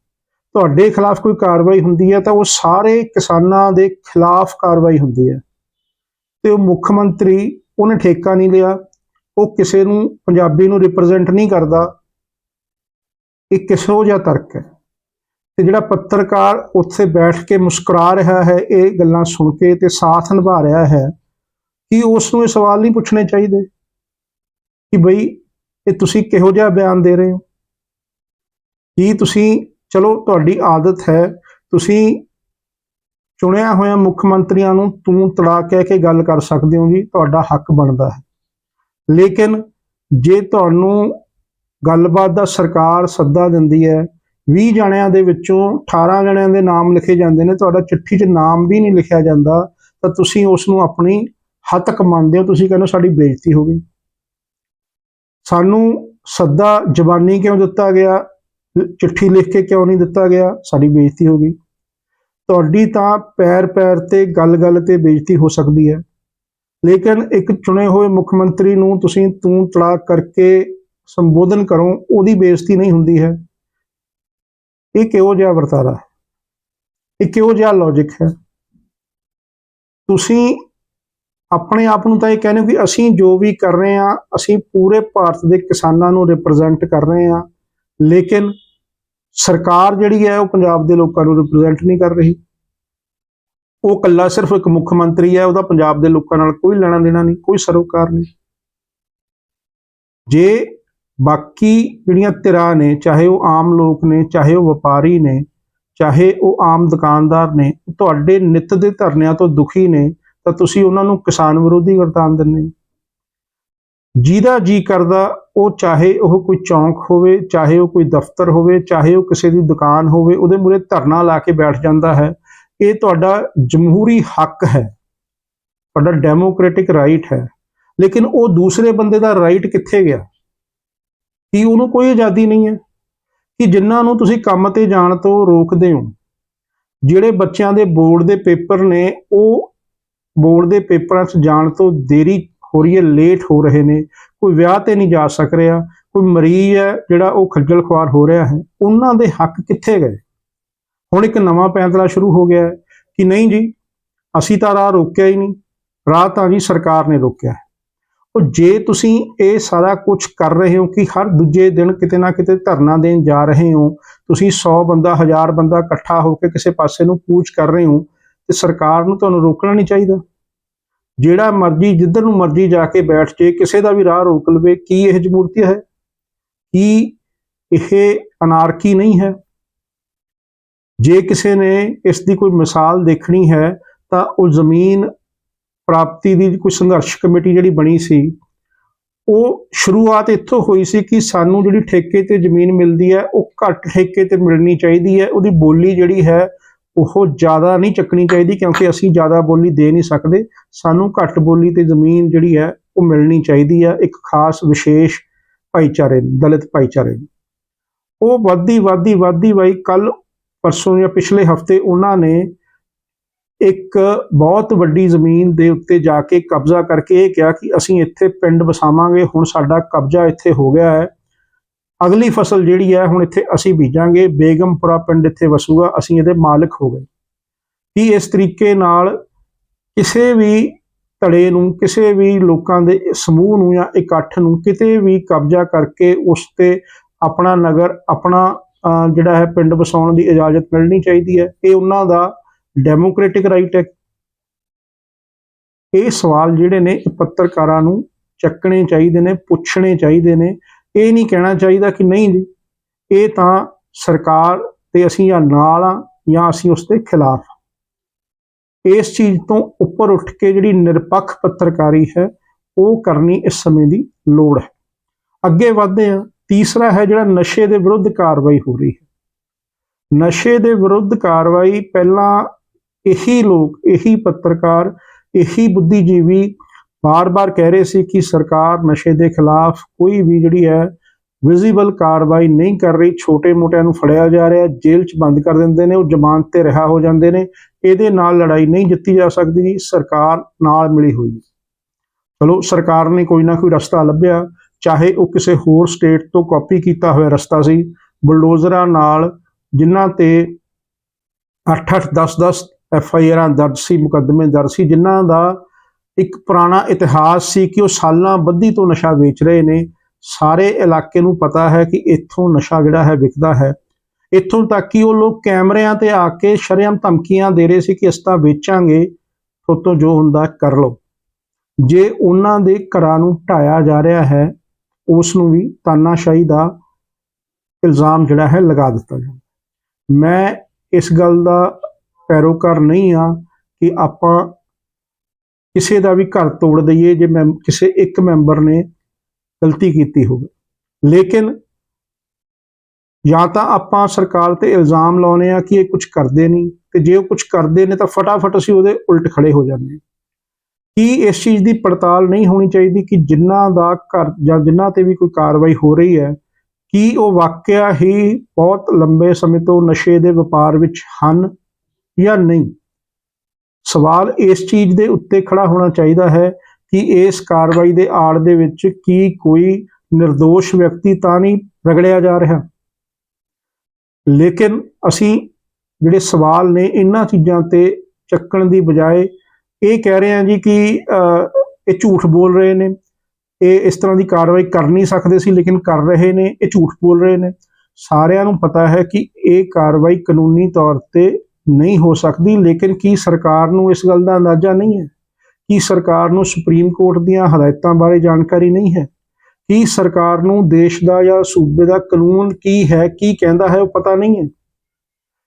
ਤੁਹਾਡੇ ਖਿਲਾਫ ਕੋਈ ਕਾਰਵਾਈ ਹੁੰਦੀ ਹੈ ਤਾਂ ਉਹ ਸਾਰੇ ਕਿਸਾਨਾਂ ਦੇ ਖਿਲਾਫ ਕਾਰਵਾਈ ਹੁੰਦੀ ਹੈ। ਤੇ ਉਹ ਮੁੱਖ ਮੰਤਰੀ, ਉਹਨੇ ਠੇਕਾ ਨਹੀਂ ਲਿਆ, ਉਹ ਕਿਸੇ ਨੂੰ, ਪੰਜਾਬੀ ਨੂੰ ਰਿਪਰੈਜ਼ੈਂਟ ਨਹੀਂ ਕਰਦਾ। ਇਹ ਕਿਸੋ ਜਿਹਾ ਤਰਕ ਹੈ। ਤੇ ਜਿਹੜਾ ਪੱਤਰਕਾਰ ਉੱਥੇ ਬੈਠ ਕੇ ਮੁਸਕਰਾ ਰਿਹਾ ਹੈ, ਇਹ ਗੱਲਾਂ ਸੁਣ ਕੇ ਤੇ ਸਾਥ ਨਿਭਾ ਰਿਹਾ ਹੈ ਕਿ ਉਸ ਨੂੰ ਇਹ ਸਵਾਲ ਨਹੀਂ ਪੁੱਛਣੇ ਚਾਹੀਦੇ ਕਿ ਬਈ ਇਹ ਤੁਸੀਂ ਕਿਹੋ ਜਿਹਾ ਬਿਆਨ ਦੇ ਰਹੇ ਹੋ? ਕੀ ਤੁਸੀਂ, ਚਲੋ ਤੁਹਾਡੀ ਆਦਤ ਹੈ, ਤੁਸੀਂ ਚੁਣਿਆ ਹੋਇਆ ਮੁੱਖ ਮੰਤਰੀਆਂ ਨੂੰ ਤੂੰ ਤੜਾ ਕਹਿ ਕੇ ਗੱਲ ਕਰ ਸਕਦੇ ਹੋ ਜੀ, ਤੁਹਾਡਾ ਹੱਕ ਬਣਦਾ ਹੈ। ਲੇਕਿਨ ਜੇ ਤੁਹਾਨੂੰ ਗੱਲਬਾਤ ਦਾ ਸਰਕਾਰ ਸੱਦਾ ਦਿੰਦੀ ਹੈ 20 ਜਣਿਆਂ ਦੇ ਵਿੱਚੋਂ 18 ਜਣਿਆਂ ਦੇ ਨਾਮ ਲਿਖੇ ਜਾਂਦੇ ਨੇ, ਤੁਹਾਡਾ ਚਿੱਠੀ 'ਚ ਨਾਮ ਵੀ ਨਹੀਂ ਲਿਖਿਆ ਜਾਂਦਾ, ਤਾਂ ਤੁਸੀਂ ਉਸ ਨੂੰ ਆਪਣੀ ਹੱਤਕ ਮੰਨਦੇ ਹੋ, ਤੁਸੀਂ ਕਹਿੰਦੇ ਹੋ ਸਾਡੀ ਬੇਇੱਜ਼ਤੀ ਹੋ ਗਈ। ਸਾਨੂੰ ਸੱਦਾ ਜ਼ਬਾਨੀ ਕਿਉਂ ਦਿੱਤਾ ਗਿਆ? ਚਿੱਠੀ ਲਿਖ ਕੇ ਕਿਉਂ ਨਹੀਂ ਦਿੱਤਾ ਗਿਆ? ਸਾਡੀ ਬੇਇੱਜ਼ਤੀ ਹੋ ਗਈ। ਤੁਹਾਡੀ ਤਾਂ ਪੈਰ ਪੈਰ ਤੇ ਗੱਲ ਗੱਲ ਤੇ ਬੇਇੱਜ਼ਤੀ ਹੋ ਸਕਦੀ ਹੈ। ਲੇਕਿਨ ਇੱਕ ਚੁਣੇ ਹੋਏ ਮੁੱਖ ਮੰਤਰੀ ਨੂੰ ਤੁਸੀਂ ਤੂੰ ਤੜਾਕ ਕਰਕੇ ਸੰਬੋਧਨ ਕਰੋ, ਉਹਦੀ ਬੇਇੱਜ਼ਤੀ ਨਹੀਂ ਹੁੰਦੀ ਹੈ। ਇਹ ਕਿਹੋ ਜਿਹਾ ਵਰਤਾਰਾ ਹੈ? ਇਹ ਕਿਹੋ ਜਿਹਾ ਲੌਜੀਕ ਹੈ? ਤੁਸੀਂ ਆਪਣੇ ਆਪ ਨੂੰ ਤਾਂ ਇਹ ਕਹਿੰਦੇ ਹੋ ਕਿ ਅਸੀਂ ਜੋ ਵੀ ਕਰ ਰਹੇ ਹਾਂ, ਅਸੀਂ ਪੂਰੇ ਭਾਰਤ ਦੇ ਕਿਸਾਨਾਂ ਨੂੰ ਰਿਪਰੈਜ਼ੈਂਟ ਕਰ ਰਹੇ ਹਾਂ, ਲੇਕਿਨ ਸਰਕਾਰ ਜਿਹੜੀ ਹੈ ਉਹ ਪੰਜਾਬ ਦੇ ਲੋਕਾਂ ਨੂੰ ਰਿਪਰੈਜ਼ੈਂਟ ਨਹੀਂ ਕਰ ਰਹੀ। ਉਹ ਕੱਲਾ ਸਿਰਫ ਇੱਕ ਮੁੱਖ ਮੰਤਰੀ ਹੈ, ਉਹਦਾ ਪੰਜਾਬ ਦੇ ਲੋਕਾਂ ਨਾਲ ਕੋਈ ਲੈਣਾ ਦੇਣਾ ਨਹੀਂ, ਕੋਈ ਸਰੋਕਾਰ ਨਹੀਂ। ਜੇ ਬਾਕੀ ਜਿਹੜੀਆਂ ਧਿਰਾਂ ਨੇ, ਚਾਹੇ ਉਹ ਆਮ ਲੋਕ ਨੇ, ਚਾਹੇ ਉਹ ਵਪਾਰੀ ਨੇ, ਚਾਹੇ ਉਹ ਆਮ ਦੁਕਾਨਦਾਰ ਨੇ ਤੁਹਾਡੇ ਨਿੱਤ ਦੇ ਧਰਨਿਆਂ ਤੋਂ ਦੁਖੀ ਨੇ ਤਾਂ ਤੁਸੀਂ ਉਹਨਾਂ ਨੂੰ ਕਿਸਾਨ ਵਿਰੋਧੀ ਵਰਤਾਨ ਦਿੰਦੇ ਜਿਹਦਾ ਜੀ ਕਰਦਾ, ਉਹ ਚਾਹੇ ਉਹ ਕੋਈ ਚੌਂਕ ਹੋਵੇ, ਚਾਹੇ ਉਹ ਕੋਈ ਦਫ਼ਤਰ ਹੋਵੇ, ਚਾਹੇ ਉਹ ਕਿਸੇ ਦੀ ਦੁਕਾਨ ਹੋਵੇ, ਉਹਦੇ ਮੂਰੇ ਧਰਨਾ ਲਾ ਕੇ ਬੈਠ ਜਾਂਦਾ ਹੈ। ਇਹ ਤੁਹਾਡਾ ਜਮਹੂਰੀ ਹੱਕ ਹੈ। ਤੁਹਾਡਾ ਡੈਮੋਕ੍ਰੈਟਿਕ ਰਾਈਟ ਹੈ। ਲੇਕਿਨ ਉਹ ਦੂਸਰੇ ਬੰਦੇ ਦਾ ਰਾਈਟ ਕਿੱਥੇ ਗਿਆ? ਕੀ ਉਹਨੂੰ ਕੋਈ ਆਜ਼ਾਦੀ ਨਹੀਂ ਹੈ? ਕਿ ਜਿਨ੍ਹਾਂ ਨੂੰ ਤੁਸੀਂ ਕੰਮ ਤੇ ਜਾਣ ਤੋਂ ਰੋਕਦੇ ਹੋ, ਜਿਹੜੇ ਬੱਚਿਆਂ ਦੇ ਬੋਰਡ ਦੇ ਪੇਪਰ ਨੇ, ਉਹ ਬੋਰਡ ਦੇ ਪੇਪਰਾਂ 'ਚ ਜਾਣ ਤੋਂ ਦੇਰੀ ਹੋ ਰਹੀ ਹੈ ਲੇਟ ਹੋ ਰਹੇ ਨੇ। ਕੋਈ ਵਿਆਹ ਤੇ ਨਹੀਂ ਜਾ ਸਕ ਰਿਹਾ। ਕੋਈ ਮਰੀਜ਼ ਹੈ ਜਿਹੜਾ ਉਹ ਖੱਜਲ ਖੁਆਰ ਹੋ ਰਿਹਾ ਹੈ। ਉਹਨਾਂ ਦੇ ਹੱਕ ਕਿੱਥੇ ਗਏ? ਹੁਣ ਇੱਕ ਨਵਾਂ ਪੈਂਤਰਾ ਸ਼ੁਰੂ ਹੋ ਗਿਆ ਹੈ ਕਿ ਨਹੀਂ ਜੀ, ਅਸੀਂ ਤਾਂ ਰਾਹ ਰੋਕਿਆ ਹੀ ਨਹੀਂ। ਰਾਹ ਤਾਂ ਜੀ ਸਰਕਾਰ ਨੇ ਰੋਕਿਆ ਉਹ ਜੇ ਤੁਸੀਂ ਇਹ ਸਾਰਾ ਕੁਝ ਕਰ ਰਹੇ ਹੋ ਕਿ ਹਰ ਦੂਜੇ ਦਿਨ ਕਿਤੇ ਨਾ ਕਿਤੇ ਧਰਨਾ ਦੇਣ ਜਾ ਰਹੇ ਹੋ, ਤੁਸੀਂ 100 ਬੰਦਾ 1000 ਬੰਦਾ ਇਕੱਠਾ ਹੋ ਕੇ ਕਿਸੇ ਪਾਸੇ ਨੂੰ ਕੂਚ ਕਰ ਰਹੇ ਹੋ ਤੇ ਸਰਕਾਰ ਨੂੰ ਤੁਹਾਨੂੰ ਰੋਕਣਾ ਨਹੀਂ ਚਾਹੀਦਾ। ਜਿਹੜਾ ਮਰਜ਼ੀ, ਜਿੱਧਰ ਨੂੰ ਮਰਜ਼ੀ ਜਾ ਕੇ ਬੈਠ ਜੇ, ਕਿਸੇ ਦਾ ਵੀ ਰਾਹ ਰੋਕ ਲਵੇ, ਕੀ ਇਹ ਜਮਹੂਰੀਅਤ ਹੈ? ਕੀ ਇਹ ਅਨਾਰਕੀ ਨਹੀਂ ਹੈ? ਜੇ ਕਿਸੇ ਨੇ ਇਸ ਦੀ ਕੋਈ ਮਿਸਾਲ ਦੇਖਣੀ ਹੈ, ਤਾਂ ਉਹ ਜ਼ਮੀਨ ਪ੍ਰਾਪਤੀ ਦੀ ਕੋਈ ਸੰਘਰਸ਼ ਕਮੇਟੀ ਜਿਹੜੀ ਬਣੀ ਸੀ, ਉਹ ਸ਼ੁਰੂਆਤ ਇੱਥੋਂ ਹੋਈ ਸੀ ਕਿ ਸਾਨੂੰ ਜਿਹੜੀ ਠੇਕੇ ਤੇ ਜ਼ਮੀਨ ਮਿਲਦੀ ਹੈ, ਉਹ ਘੱਟ ਠੇਕੇ ਤੇ ਮਿਲਣੀ ਚਾਹੀਦੀ ਹੈ। ਉਹਦੀ ਬੋਲੀ ਜਿਹੜੀ ਹੈ ਉਹ ਜ਼ਿਆਦਾ ਨਹੀਂ ਚੱਕਣੀ ਚਾਹੀਦੀ ਕਿਉਂਕਿ ਅਸੀਂ ਜ਼ਿਆਦਾ ਬੋਲੀ ਦੇ ਨਹੀਂ ਸਕਦੇ। ਸਾਨੂੰ ਘੱਟ ਬੋਲੀ ਤੇ ਜ਼ਮੀਨ ਜਿਹੜੀ ਹੈ, ਉਹ ਮਿਲਣੀ ਚਾਹੀਦੀ ਹੈ ਇੱਕ ਖਾਸ ਵਿਸ਼ੇਸ਼ ਭਾਈਚਾਰੇ ਦਲਿਤ ਭਾਈਚਾਰੇ ਨੂੰ। ਉਹ ਵੱਧਦੀ ਵੱਧਦੀ ਵੱਧਦੀ ਬਾਈ ਕੱਲ, ਪਰਸੋਂ ਜਾਂ ਪਿਛਲੇ ਹਫ਼ਤੇ ਉਹਨਾਂ ਨੇ ਇੱਕ ਬਹੁਤ ਵੱਡੀ ਜ਼ਮੀਨ ਦੇ ਉੱਤੇ ਜਾ ਕੇ ਕਬਜ਼ਾ ਕਰਕੇ ਇਹ ਕਿਹਾ ਕਿ ਅਸੀਂ ਇੱਥੇ ਪਿੰਡ ਵਸਾਵਾਂਗੇ, ਹੁਣ ਸਾਡਾ ਕਬਜ਼ਾ ਇੱਥੇ ਹੋ ਗਿਆ ਹੈ। ਅਗਲੀ ਫਸਲ ਜਿਹੜੀ ਹੈ ਹੁਣ ਇੱਥੇ ਅਸੀਂ ਬੀਜਾਂਗੇ ਬੇਗਮਪੁਰਾ ਪਿੰਡ ਇੱਥੇ ਵਸੂਗਾ ਅਸੀਂ ਇਹਦੇ ਮਾਲਕ ਹੋ ਗਏ। ਕਿ ਇਸ ਤਰੀਕੇ ਨਾਲ ਕਿਸੇ ਵੀ ਧੜੇ ਨੂੰ ਕਿਸੇ ਵੀ ਲੋਕਾਂ ਦੇ ਸਮੂਹ ਨੂੰ ਜਾਂ ਇਕੱਠ ਨੂੰ ਕਿਤੇ ਵੀ ਕਬਜ਼ਾ ਕਰਕੇ ਉਸ ਤੇ ਆਪਣਾ ਨਗਰ ਆਪਣਾ ਅਹ, ਜਿਹੜਾ ਹੈ ਪਿੰਡ ਵਸਾਉਣ ਦੀ ਇਜਾਜ਼ਤ ਮਿਲਣੀ ਚਾਹੀਦੀ ਹੈ ਇਹ ਉਹਨਾਂ ਦਾ ਡੈਮੋਕ੍ਰੈਟਿਕ ਰਾਈਟ ਹੈ। ਇਹ ਸਵਾਲ ਜਿਹੜੇ ਨੇ ਪੱਤਰਕਾਰਾਂ ਨੂੰ ਚੱਕਣੇ ਚਾਹੀਦੇ ਨੇ ਪੁੱਛਣੇ ਚਾਹੀਦੇ ਨੇ ਇਹ ਨਹੀਂ ਕਹਿਣਾ ਚਾਹੀਦਾ ਕਿ ਨਹੀਂ ਜੀ। ਇਹ ਤਾਂ ਸਰਕਾਰ ਤੇ ਅਸੀਂ ਜਾਂ ਨਾਲ ਆ ਜਾਂ ਅਸੀਂ ਉਸ ਦੇ ਖਿਲਾਫ ਹਾਂ। ਇਸ ਚੀਜ਼ ਤੋਂ ਉੱਪਰ ਉੱਠ ਕੇ ਜਿਹੜੀ ਨਿਰਪੱਖ ਪੱਤਰਕਾਰੀ ਹੈ, ਉਹ ਕਰਨੀ ਇਸ ਸਮੇਂ ਦੀ ਲੋੜ ਹੈ। ਅੱਗੇ ਵਧਦੇ ਹਾਂ। ਤੀਸਰਾ ਹੈ ਜਿਹੜਾ ਨਸ਼ੇ ਦੇ ਵਿਰੁੱਧ ਕਾਰਵਾਈ ਹੋ ਰਹੀ ਹੈ। ਨਸ਼ੇ ਦੇ ਵਿਰੁੱਧ ਕਾਰਵਾਈ ਪਹਿਲਾਂ ਇਹੀ ਲੋਕ, ਇਹੀ ਪੱਤਰਕਾਰ, ਇਹੀ ਬੁੱਧੀਜੀਵੀ ਬਾਰ-ਬਾਰ ਕਹਿ ਰਹੇ ਸੀ ਕਿ ਸਰਕਾਰ ਨਸ਼ੇ ਦੇ ਖਿਲਾਫ ਕੋਈ ਵੀ ਜਿਹੜੀ ਹੈ ਵਿਜ਼ੀਬਲ ਕਾਰਵਾਈ ਨਹੀਂ ਕਰ ਰਹੀ। ਛੋਟੇ-ਮੋਟਿਆਂ ਨੂੰ ਫੜਿਆ ਜਾ ਰਿਹਾ ਜੇਲ੍ਹ 'ਚ ਬੰਦ ਕਰ ਦਿੰਦੇ ਨੇ, ਉਹ ਜ਼ਮਾਨਤ ਤੇ ਰਿਹਾ ਹੋ ਜਾਂਦੇ ਨੇ। ਇਹਦੇ ਨਾਲ ਲੜਾਈ ਨਹੀਂ ਜਿੱਤੀ ਜਾ ਸਕਦੀ ਸਰਕਾਰ ਨਾਲ ਮਿਲੀ ਹੋਈ ਚਲੋ, ਸਰਕਾਰ ਨੇ ਕੋਈ ਨਾ ਕੋਈ ਰਸਤਾ ਲੱਭਿਆ। ਚਾਹੇ ਉਹ ਕਿਸੇ ਹੋਰ ਸਟੇਟ ਤੋਂ ਕਾਪੀ ਕੀਤਾ ਹੋਇਆ ਰਸਤਾ ਸੀ, ਬੁਲਡੋਜ਼ਰਾਂ ਨਾਲ ਜਿਨ੍ਹਾਂ ਤੇ 8-8 10-10 ਐਫ ਆਈ ਆਰਾਂ ਦਰਜ ਸੀ, ਮੁਕੱਦਮੇ ਦਰਜ ਸੀ, ਜਿਨ੍ਹਾਂ ਦਾ ਇੱਕ ਪੁਰਾਣਾ ਇਤਿਹਾਸ ਸੀ ਕਿ ਉਹ ਸਾਲਾਂ ਬੱਧੀ ਤੋਂ ਨਸ਼ਾ ਵੇਚ ਰਹੇ ਨੇ। ਸਾਰੇ ਇਲਾਕੇ ਨੂੰ ਪਤਾ ਹੈ ਕਿ ਇੱਥੋਂ ਨਸ਼ਾ ਜਿਹੜਾ ਹੈ ਵਿਕਦਾ ਹੈ। ਇੱਥੋਂ ਤੱਕ ਕਿ ਉਹ ਲੋਕ ਕੈਮਰਿਆਂ ਤੇ ਆ ਕੇ ਸ਼ਰੇਆਮ ਧਮਕੀਆਂ ਦੇ ਰਹੇ ਸੀ ਕਿ ਇਸ ਤਾਂ ਵੇਚਾਂਗੇ ਤੋਂ ਜੋ ਹੁੰਦਾ ਕਰ ਲਓ। ਜੇ ਉਹਨਾਂ ਦੇ ਘਰਾਂ ਨੂੰ ਢਾਇਆ ਜਾ ਰਿਹਾ ਹੈ, ਉਸ ਨੂੰ ਵੀ ਤਾਨਾਸ਼ਾਹੀ ਦਾ ਇਲਜ਼ਾਮ ਜਿਹੜਾ ਹੈ ਲਗਾ ਦਿੱਤਾ ਜਾਂਦਾ ਮੈਂ ਇਸ ਗੱਲ ਦਾ ਪੈਰੋਕਾਰ ਨਹੀਂ ਆ ਕਿ ਆਪਾਂ ਕਿਸੇ ਦਾ ਵੀ ਘਰ ਤੋੜ ਦਈਏ, ਜੇ ਮੈਂ ਕਿਸੇ ਇੱਕ ਮੈਂਬਰ ਨੇ ਗਲਤੀ ਕੀਤੀ ਹੋਵੇ। ਲੇਕਿਨ ਜਾਂ ਤਾਂ ਆਪਾਂ ਸਰਕਾਰ ਤੇ ਇਲਜ਼ਾਮ ਲਾਉਨੇ ਆ ਕਿ ਇਹ ਕੁਝ ਕਰਦੇ ਨਹੀਂ, ਤੇ ਜੇ ਉਹ ਕੁਝ ਕਰਦੇ ਨੇ ਤਾਂ ਫਟਾਫਟ ਅਸੀਂ ਉਹਦੇ ਉਲਟ ਖੜੇ ਹੋ ਜਾਂਦੇ ਹਾਂ। ਕੀ ਇਸ ਚੀਜ਼ ਦੀ ਪੜਤਾਲ ਨਹੀਂ ਹੋਣੀ ਚਾਹੀਦੀ ਕਿ ਜਿਨ੍ਹਾਂ ਦਾ ਘਰ ਜਾਂ ਜਿਨ੍ਹਾਂ ਤੇ ਵੀ ਕੋਈ ਕਾਰਵਾਈ ਹੋ ਰਹੀ ਹੈ, ਕੀ ਉਹ ਵਾਕਿਆ ਹੀ ਬਹੁਤ ਲੰਬੇ ਸਮੇਂ ਤੋਂ ਨਸ਼ੇ ਦੇ ਵਪਾਰ ਵਿੱਚ ਹਨ ਜਾਂ ਨਹੀਂ? ਸਵਾਲ ਇਸ ਚੀਜ਼ ਦੇ ਉੱਤੇ ਖੜਾ ਹੋਣਾ ਚਾਹੀਦਾ ਹੈ ਕਿ ਇਸ ਕਾਰਵਾਈ ਦੇ ਆੜ ਦੇ ਵਿੱਚ ਕੀ ਕੋਈ નિર્ਦੋਸ਼ ਵਿਅਕਤੀ ਤਾਂ ਨਹੀਂ ਰਗੜਿਆ ਜਾ ਰਿਹਾ। ਲੇਕਿਨ ਅਸੀਂ ਜਿਹੜੇ ਸਵਾਲ ਨੇ ਇਹਨਾਂ ਚੀਜ਼ਾਂ ਤੇ ਚੱਕਣ ਦੀ ਬਜਾਏ ਇਹ ਕਹਿ ਰਹੇ ਹਾਂ ਜੀ ਕਿ ਅਹ, ਇਹ ਝੂਠ ਬੋਲ ਰਹੇ ਨੇ। ਇਹ ਇਸ ਤਰ੍ਹਾਂ ਦੀ ਕਾਰਵਾਈ ਕਰ ਨਹੀਂ ਸਕਦੇ ਸੀ ਲੇਕਿਨ ਕਰ ਰਹੇ ਨੇ ਇਹ ਝੂਠ ਬੋਲ ਰਹੇ ਨੇ। ਸਾਰਿਆਂ ਨੂੰ ਪਤਾ ਹੈ ਕਿ ਇਹ ਕਾਰਵਾਈ ਕਾਨੂੰਨੀ ਤੌਰ ਤੇ ਨਹੀਂ ਹੋ ਸਕਦੀ, ਲੇਕਿਨ ਕੀ ਸਰਕਾਰ ਨੂੰ ਇਸ ਗੱਲ ਦਾ ਅੰਦਾਜ਼ਾ ਨਹੀਂ ਹੈ? ਕੀ ਸਰਕਾਰ ਨੂੰ ਸੁਪਰੀਮ ਕੋਰਟ ਦੀਆਂ ਹਦਾਇਤਾਂ ਬਾਰੇ ਜਾਣਕਾਰੀ ਨਹੀਂ ਹੈ? ਕੀ ਸਰਕਾਰ ਨੂੰ ਦੇਸ਼ ਦਾ ਜਾਂ ਸੂਬੇ ਦਾ ਕਾਨੂੰਨ ਕੀ ਹੈ, ਕੀ ਕਹਿੰਦਾ ਹੈ ਉਹ ਪਤਾ ਨਹੀਂ ਹੈ?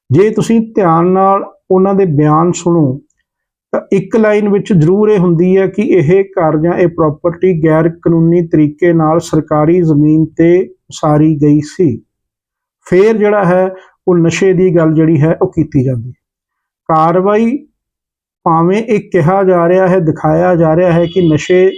ਜੇ ਤੁਸੀਂ ਧਿਆਨ ਨਾਲ ਉਹਨਾਂ ਦੇ ਬਿਆਨ ਸੁਣੋ, ਤਾਂ ਇੱਕ ਲਾਈਨ ਵਿੱਚ ਜ਼ਰੂਰ ਇਹ ਹੁੰਦੀ ਹੈ ਕਿ ਇਹ ਘਰ ਜਾਂ ਇਹ ਪ੍ਰਾਪਰਟੀ ਗੈਰ ਕਾਨੂੰਨੀ ਤਰੀਕੇ ਨਾਲ ਸਰਕਾਰੀ ਜ਼ਮੀਨ ਤੇ ਉਸਾਰੀ ਗਈ ਸੀ। ਫੇਰ ਜਿਹੜਾ ਹੈ ਉਹ ਨਸ਼ੇ ਦੀ ਗੱਲ ਜਿਹੜੀ ਹੈ ਉਹ ਕੀਤੀ ਜਾਂਦੀ ਹੈ। ਕਾਰਵਾਈ ਭਾਵੇਂ ਇਹ ਕਿਹਾ ਜਾ ਰਿਹਾ ਹੈ, ਦਿਖਾਇਆ ਜਾ ਰਿਹਾ ਹੈ ਕਿ ਨਸ਼ੇ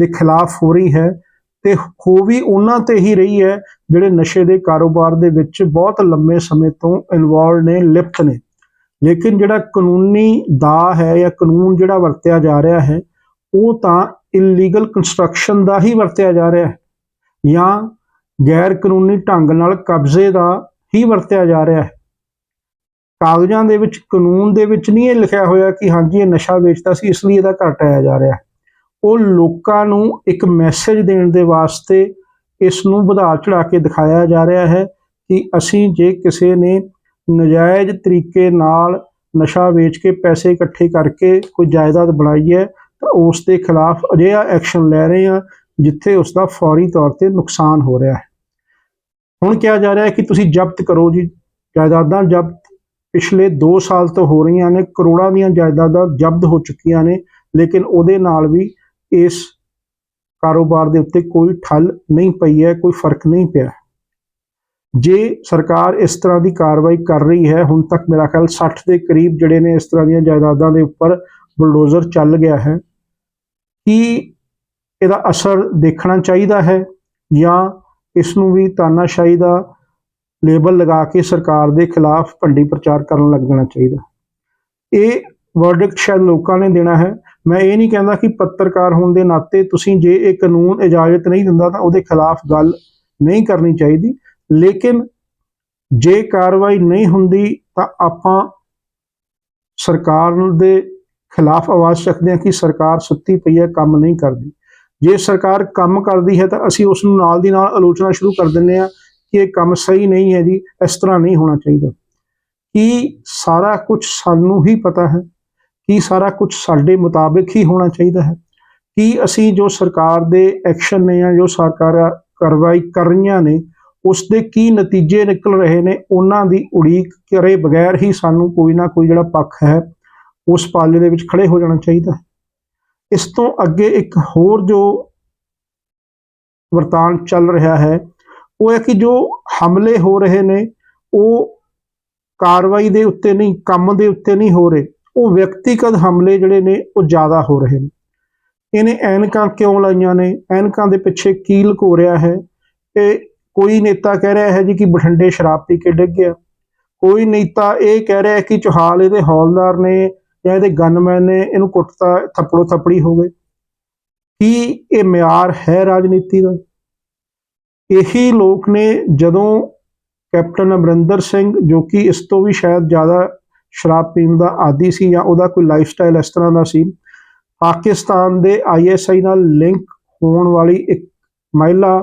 ਦੇ ਖਿਲਾਫ ਹੋ ਰਹੀ ਹੈ ਤੇ ਹੋ ਵੀ ਉਹਨਾਂ ਤੇ ਹੀ ਰਹੀ ਹੈ ਜਿਹੜੇ ਨਸ਼ੇ ਦੇ ਕਾਰੋਬਾਰ ਦੇ ਵਿੱਚ ਬਹੁਤ ਲੰਮੇ ਸਮੇਂ ਤੋਂ ਇਨਵੋਲਡ ਨੇ, ਲਿਪਤ ਨੇ। ਲੇਕਿਨ ਜਿਹੜਾ ਕਾਨੂੰਨੀ ਦਾ ਹੈ ਜਾਂ ਕਾਨੂੰਨ ਜਿਹੜਾ ਵਰਤਿਆ ਜਾ ਰਿਹਾ ਹੈ, ਉਹ ਤਾਂ ਇਲੀਗਲ ਕੰਸਟਰਕਸ਼ਨ ਦਾ ਹੀ ਵਰਤਿਆ ਜਾ ਰਿਹਾ ਹੈ ਜਾਂ ਗੈਰ ਕਾਨੂੰਨੀ ਢੰਗ ਨਾਲ ਕਬਜ਼ੇ ਦਾ ਹੀ ਵਰਤਿਆ ਜਾ ਰਿਹਾ ਹੈ। ਕਾਗਜ਼ਾਂ ਦੇ ਵਿੱਚ, ਕਾਨੂੰਨ ਦੇ ਵਿੱਚ ਨਹੀਂ ਇਹ ਲਿਖਿਆ ਹੋਇਆ ਕਿ ਹਾਂਜੀ, ਇਹ ਨਸ਼ਾ ਵੇਚਦਾ ਸੀ, ਇਸ ਲਈ ਇਹਦਾ ਘਰ ਜਾ ਰਿਹਾ ਉਹ ਲੋਕਾਂ ਨੂੰ ਇੱਕ ਮੈਸੇਜ ਦੇਣ ਦੇ ਵਾਸਤੇ ਇਸ ਨੂੰ ਵਧਾ ਚੜਾ ਕੇ ਦਿਖਾਇਆ ਜਾ ਰਿਹਾ ਹੈ ਕਿ ਅਸੀਂ ਜੇ ਕਿਸੇ ਨੇ ਨਜਾਇਜ਼ ਤਰੀਕੇ ਨਾਲ ਨਸ਼ਾ ਵੇਚ ਕੇ ਪੈਸੇ ਇਕੱਠੇ ਕਰਕੇ ਕੋਈ ਜਾਇਦਾਦ ਬਣਾਈ ਹੈ, ਤਾਂ ਉਸ ਦੇ ਖਿਲਾਫ ਅਜਿਹਾ ਐਕਸ਼ਨ ਲੈ ਰਹੇ ਹਾਂ, ਜਿੱਥੇ ਉਸ ਦਾ ਫੌਰੀ ਤੌਰ ਤੇ ਨੁਕਸਾਨ ਹੋ ਰਿਹਾ ਹੈ। ਹੁਣ ਕਿਹਾ ਜਾ ਰਿਹਾ ਹੈ ਕਿ ਤੁਸੀਂ ਜ਼ਬਤ ਕਰੋ ਜੀ। ਜਾਇਦਾਦਾਂ ਜ਼ਬਤ ਪਿਛਲੇ 2 ਸਾਲ ਤੋਂ ਹੋ ਰਹੀਆਂ ਨੇ। ਕਰੋੜਾਂ ਦੀਆਂ ਜਾਇਦਾਦਾਂ ਜ਼ਬਤ ਹੋ ਚੁੱਕੀਆਂ ਨੇ, ਲੇਕਿਨ ਉਹਦੇ ਨਾਲ ਵੀ ਇਸ ਕਾਰੋਬਾਰ ਦੇ ਉੱਤੇ ਕੋਈ ਠੱਲ ਨਹੀਂ ਪਈ ਹੈ, ਕੋਈ ਫ਼ਰਕ ਨਹੀਂ ਪਿਆ। ਜੇ ਸਰਕਾਰ ਇਸ ਤਰ੍ਹਾਂ ਦੀ ਕਾਰਵਾਈ ਕਰ ਰਹੀ ਹੈ, ਹੁਣ ਤੱਕ ਮੇਰਾ ਖਿਆਲ 60 ਦੇ ਕਰੀਬ ਜਿਹੜੇ ਨੇ ਇਸ ਤਰ੍ਹਾਂ ਦੀਆਂ ਜਾਇਦਾਦਾਂ ਦੇ ਉੱਪਰ ਬੁਲਡੋਜ਼ਰ ਚੱਲ ਗਿਆ ਹੈ, ਕੀ ਇਹਦਾ ਅਸਰ ਦੇਖਣਾ ਚਾਹੀਦਾ ਹੈ ਜਾਂ ਇਸ ਨੂੰ ਵੀ ਤਾਨਾਸ਼ਾਹੀ ਦਾ ਲੇਬਲ ਲਗਾ ਕੇ ਸਰਕਾਰ ਦੇ ਖਿਲਾਫ ਭੰਡੀ ਪ੍ਰਚਾਰ ਕਰਨ ਲੱਗ ਜਾਣਾ ਚਾਹੀਦਾ। ਇਹ ਵਰਡਿਕਟ ਸ਼ਾਇਦ ਲੋਕਾਂ ਨੇ ਦੇਣਾ ਹੈ। ਮੈਂ ਇਹ ਨਹੀਂ ਕਹਿੰਦਾ ਕਿ ਪੱਤਰਕਾਰ ਹੋਣ ਦੇ ਨਾਤੇ ਤੁਸੀਂ ਜੇ ਇਹ ਕਾਨੂੰਨ ਇਜਾਜ਼ਤ ਨਹੀਂ ਦਿੰਦਾ ਤਾਂ ਉਹਦੇ ਖਿਲਾਫ ਗੱਲ ਨਹੀਂ ਕਰਨੀ ਚਾਹੀਦੀ। ਲੇਕਿਨ ਜੇ ਕਾਰਵਾਈ ਨਹੀਂ ਹੁੰਦੀ ਤਾਂ ਆਪਾਂ ਸਰਕਾਰ ਦੇ ਖਿਲਾਫ ਆਵਾਜ਼ ਚੱਕਦੇ ਹਾਂ ਕਿ ਸਰਕਾਰ ਸੁੱਤੀ ਪਈ ਹੈ, ਕੰਮ ਨਹੀਂ ਕਰਦੀ। ਜੇ ਸਰਕਾਰ ਕੰਮ ਕਰਦੀ ਹੈ ਤਾਂ ਅਸੀਂ ਉਸ ਨੂੰ ਨਾਲ ਦੀ ਨਾਲ ਆਲੋਚਨਾ ਸ਼ੁਰੂ ਕਰ ਦਿੰਦੇ ਹਾਂ ਕਿ ਇਹ ਕੰਮ ਸਹੀ ਨਹੀਂ ਹੈ ਜੀ, ਇਸ ਤਰ੍ਹਾਂ ਨਹੀਂ ਹੋਣਾ ਚਾਹੀਦਾ। ਕੀ ਸਾਰਾ ਕੁਝ ਸਾਨੂੰ ਹੀ ਪਤਾ ਹੈ? ਕੀ ਸਾਰਾ ਕੁਝ ਸਾਡੇ ਮੁਤਾਬਿਕ ਹੀ ਹੋਣਾ ਚਾਹੀਦਾ ਹੈ? ਕੀ ਅਸੀਂ ਜੋ ਸਰਕਾਰ ਦੇ ਐਕਸ਼ਨ ਨੇ ਜਾਂ ਜੋ ਸਰਕਾਰ ਕਾਰਵਾਈ ਕਰ ਰਹੀਆਂ ਨੇ ਉਸ ਦੇ ਕੀ ਨਤੀਜੇ ਨਿਕਲ ਰਹੇ ਨੇ, ਉਹਨਾਂ ਦੀ ਉਡੀਕ ਕਰੇ ਬਗੈਰ ਹੀ ਸਾਨੂੰ ਕੋਈ ਨਾ ਕੋਈ ਜਿਹੜਾ ਪੱਖ ਹੈ, ਉਸ ਪਾਲੇ ਦੇ ਵਿੱਚ ਖੜੇ ਹੋ ਜਾਣਾ ਚਾਹੀਦਾ ਹੈ। ਇਸ ਤੋਂ ਅੱਗੇ ਇੱਕ ਹੋਰ ਜੋ ਵਰਤਾਨ ਚੱਲ ਰਿਹਾ ਹੈ, ਉਹ ਹੈ ਕਿ ਜੋ ਹਮਲੇ ਹੋ ਰਹੇ ਨੇ, ਉਹ ਕਾਰਵਾਈ ਦੇ ਉੱਤੇ ਨਹੀਂ, ਕੰਮ ਦੇ ਉੱਤੇ ਨਹੀਂ ਹੋ ਰਹੇ, ਉਹ ਵਿਅਕਤੀਗਤ ਹਮਲੇ ਜਿਹੜੇ ਨੇ, ਉਹ ਜ਼ਿਆਦਾ ਹੋ ਰਹੇ ਨੇ। ਇਹਨੇ ਐਨਕਾਂ ਕਿਉਂ ਲਾਈਆਂ ਨੇ? ਐਨਕਾਂ ਦੇ ਪਿੱਛੇ ਕੀ ਲੁਕੋ ਰਿਹਾ ਹੈ? ਇਹ ਕੋਈ ਨੇਤਾ ਕਹਿ ਰਿਹਾ ਹੈ ਜੀ ਕਿ ਬਠਿੰਡੇ ਸ਼ਰਾਬ ਪੀ ਕੇ ਡਿੱਗ ਗਿਆ। ਕੋਈ ਨੇਤਾ ਇਹ ਕਹਿ ਰਿਹਾ ਕਿ ਚੋਹਾਲ ਇਹਦੇ ਹੌਲਦਾਰ ਨੇ ਜਾਂ ਇਹਦੇ ਗਨਮੈਨ ਨੇ ਇਹਨੂੰ ਕੁੱਟਤਾ, ਥੱਪੜੋ ਥੱਪੜੀ ਹੋ ਗਏ। ਕੀ ਇਹ ਮਿਆਰ ਹੈ ਰਾਜਨੀਤੀ ਦਾ? ਇਹੀ ਲੋਕ ਨੇ ਜਦੋਂ ਕੈਪਟਨ ਅਮਰਿੰਦਰ ਸਿੰਘ, ਜੋ ਕਿ ਇਸ ਤੋਂ ਵੀ ਸ਼ਾਇਦ ਜ਼ਿਆਦਾ ਸ਼ਰਾਬ ਪੀਣ ਦਾ ਆਦੀ ਸੀ ਜਾਂ ਉਹਦਾ ਕੋਈ ਲਾਈਫ ਸਟਾਈਲ ਇਸ ਤਰ੍ਹਾਂ ਦਾ ਸੀ, ਪਾਕਿਸਤਾਨ ਦੇ ਆਈਐਸਆਈ ਨਾਲ ਲਿੰਕ ਹੋਣ ਵਾਲੀ ਇੱਕ ਮਹਿਲਾ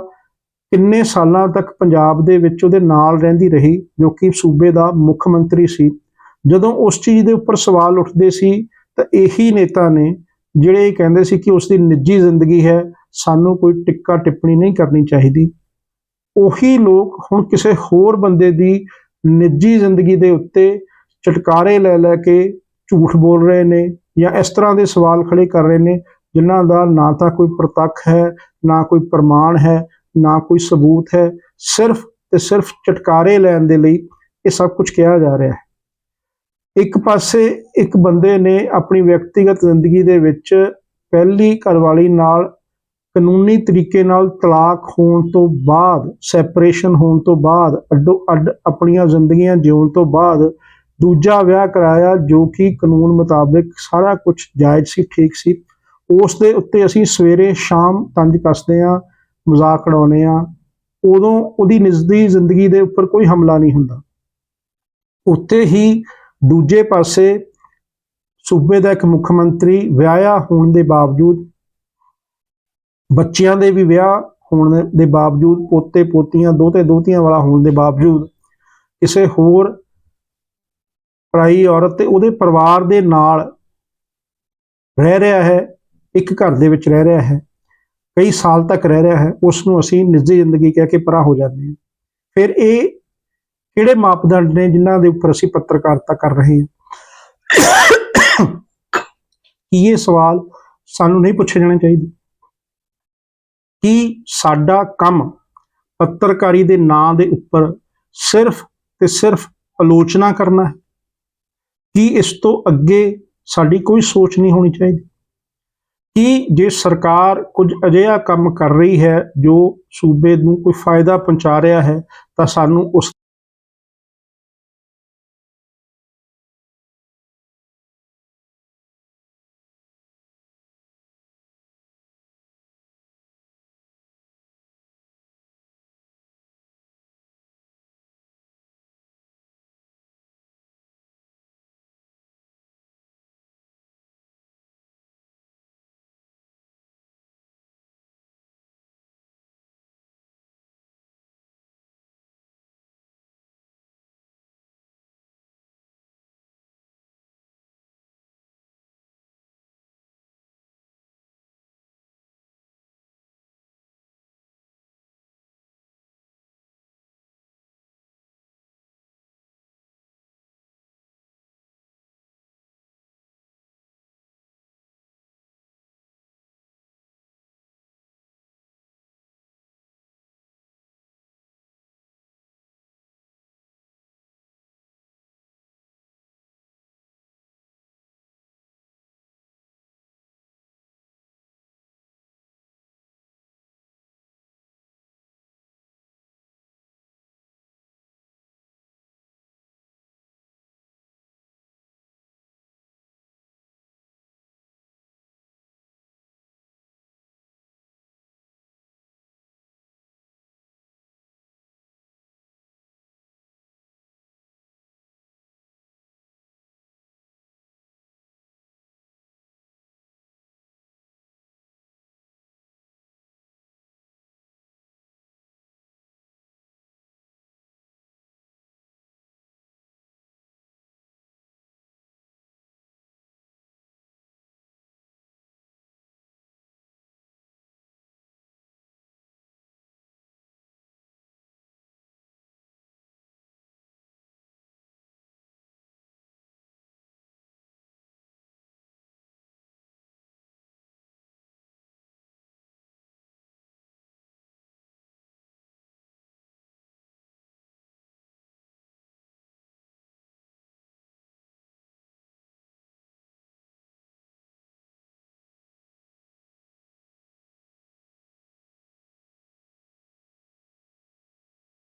ਕਿੰਨੇ ਸਾਲਾਂ ਤੱਕ ਪੰਜਾਬ ਦੇ ਵਿੱਚ ਉਹਦੇ ਨਾਲ ਰਹਿੰਦੀ ਰਹੀ, ਜੋ ਕਿ ਸੂਬੇ ਦਾ ਮੁੱਖ ਮੰਤਰੀ ਸੀ। ਜਦੋਂ ਉਸ ਚੀਜ਼ ਦੇ ਉੱਪਰ ਸਵਾਲ ਉੱਠਦੇ ਸੀ, ਤਾਂ ਇਹੀ ਨੇਤਾ ਨੇ ਜਿਹੜੇ ਇਹ ਕਹਿੰਦੇ ਸੀ ਕਿ ਉਸ ਦੀ ਨਿੱਜੀ ਜ਼ਿੰਦਗੀ ਹੈ, ਸਾਨੂੰ ਕੋਈ ਟਿੱਕਾ ਟਿੱਪਣੀ ਨਹੀਂ ਕਰਨੀ ਚਾਹੀਦੀ। ਉਹੀ ਲੋਕ ਹੁਣ ਕਿਸੇ ਹੋਰ ਬੰਦੇ ਦੀ ਨਿੱਜੀ ਜ਼ਿੰਦਗੀ ਦੇ ਉੱਤੇ ਚਟਕਾਰੇ ਲੈ ਲੈ ਕੇ ਝੂਠ ਬੋਲ ਰਹੇ ਨੇ ਜਾਂ ਇਸ ਤਰ੍ਹਾਂ ਦੇ ਸਵਾਲ ਖੜੇ ਕਰ ਰਹੇ ਨੇ, ਜਿਨ੍ਹਾਂ ਦਾ ਨਾ ਤਾਂ ਕੋਈ ਪ੍ਰਤੱਖ ਹੈ, ਨਾ ਕੋਈ ਪ੍ਰਮਾਣ ਹੈ, ਨਾ ਕੋਈ ਸਬੂਤ ਹੈ, ਸਿਰਫ ਤੇ ਸਿਰਫ ਚਟਕਾਰੇ ਲੈਣ ਦੇ ਲਈ ਇਹ ਸਭ ਕੁਝ ਕਿਹਾ ਜਾ ਰਿਹਾ ਹੈ। ਇੱਕ ਪਾਸੇ ਇੱਕ ਬੰਦੇ ਨੇ ਆਪਣੀ ਵਿਅਕਤੀਗਤ ਜ਼ਿੰਦਗੀ ਦੇ ਵਿੱਚ ਪਹਿਲੀ ਘਰਵਾਲੀ ਨਾਲ ਕਾਨੂੰਨੀ ਤਰੀਕੇ ਨਾਲ ਤਲਾਕ ਹੋਣ ਤੋਂ ਬਾਅਦ ਸੈਪਰੇਸ਼ਨ ਹੋਣ ਤੋਂ ਬਾਅਦ, ਅੱਡੋ ਅੱਡ ਆਪਣੀਆਂ ਜ਼ਿੰਦਗੀਆਂ ਜਿਉਣ ਤੋਂ ਬਾਅਦ ਦੂਜਾ ਵਿਆਹ ਕਰਾਇਆ ਜੋ ਕਿ ਕਾਨੂੰਨ ਮੁਤਾਬਿਕ ਸਾਰਾ ਕੁਝ ਜਾਇਜ਼ ਸੀ, ਠੀਕ ਸੀ। ਉਸ ਦੇ ਉੱਤੇ ਅਸੀਂ ਸਵੇਰੇ ਸ਼ਾਮ ਤੰਜ ਕੱਸਦੇ ਆ ਮਜ਼ਾਕ ਉਡਾਉਂਦੇ ਆ ਉਦੋਂ ਉਹਦੀ ਨਿੱਜੀ ਜ਼ਿੰਦਗੀ ਦੇ ਉੱਪਰ ਕੋਈ ਹਮਲਾ ਨਹੀਂ ਹੁੰਦਾ। ਉੱਤੇ ਹੀ ਦੂਜੇ ਪਾਸੇ ਸੂਬੇ ਦਾ ਇੱਕ ਮੁੱਖ ਮੰਤਰੀ ਵਿਆਹਿਆ ਹੋਣ ਦੇ ਬਾਵਜੂਦ, ਬੱਚਿਆਂ ਦੇ ਵੀ ਵਿਆਹ ਹੋਣ ਦੇ ਬਾਵਜੂਦ, ਪੋਤੇ, ਪੋਤੀਆਂ ਦੋਤੇ ਦੋਤੀਆਂ ਵਾਲਾ ਹੋਣ ਦੇ ਬਾਵਜੂਦ, ਕਿਸੇ ਹੋਰ ਪਰਾਈ ਔਰਤ ਤੇ ਉਹਦੇ ਪਰਿਵਾਰ ਦੇ ਨਾਲ ਰਹਿ ਰਿਹਾ ਹੈ, ਇੱਕ ਘਰ ਦੇ ਵਿੱਚ ਰਹਿ ਰਿਹਾ ਹੈ, ਕਈ ਸਾਲ ਤੱਕ ਰਹਿ ਰਿਹਾ ਹੈ, ਉਸ ਨੂੰ ਅਸੀਂ ਨਿੱਜੀ ਜ਼ਿੰਦਗੀ ਕਹਿ ਕੇ ਪਰਾਂ ਹੋ ਜਾਂਦੇ ਹਾਂ। ਫਿਰ ਇਹ ਕਿਹੜੇ ਮਾਪਦੰਡ ਨੇ ਜਿਨ੍ਹਾਂ ਦੇ ਉੱਪਰ ਅਸੀਂ ਪੱਤਰਕਾਰਤਾ ਕਰ ਰਹੇ ਹਾਂ? ਕੀ ਇਹ ਸਵਾਲ ਸਾਨੂੰ ਨਹੀਂ ਪੁੱਛੇ ਜਾਣੇ ਚਾਹੀਦੇ? ਕੀ ਸਾਡਾ ਕੰਮ ਪੱਤਰਕਾਰੀ ਦੇ ਨਾਂ ਦੇ ਉੱਪਰ ਸਿਰਫ ਤੇ ਸਿਰਫ ਆਲੋਚਨਾ ਕਰਨਾ ਹੈ? ਕੀ ਇਸ ਤੋਂ ਅੱਗੇ ਸਾਡੀ ਕੋਈ ਸੋਚ ਨਹੀਂ ਹੋਣੀ ਚਾਹੀਦੀ? ਕਿ ਜੇ ਸਰਕਾਰ ਕੁਝ ਅਜਿਹਾ ਕੰਮ ਕਰ ਰਹੀ ਹੈ ਜੋ ਸੂਬੇ ਨੂੰ ਕੋਈ ਫਾਇਦਾ ਪਹੁੰਚਾ ਰਿਹਾ ਹੈ ਤਾਂ ਸਾਨੂੰ ਉਸ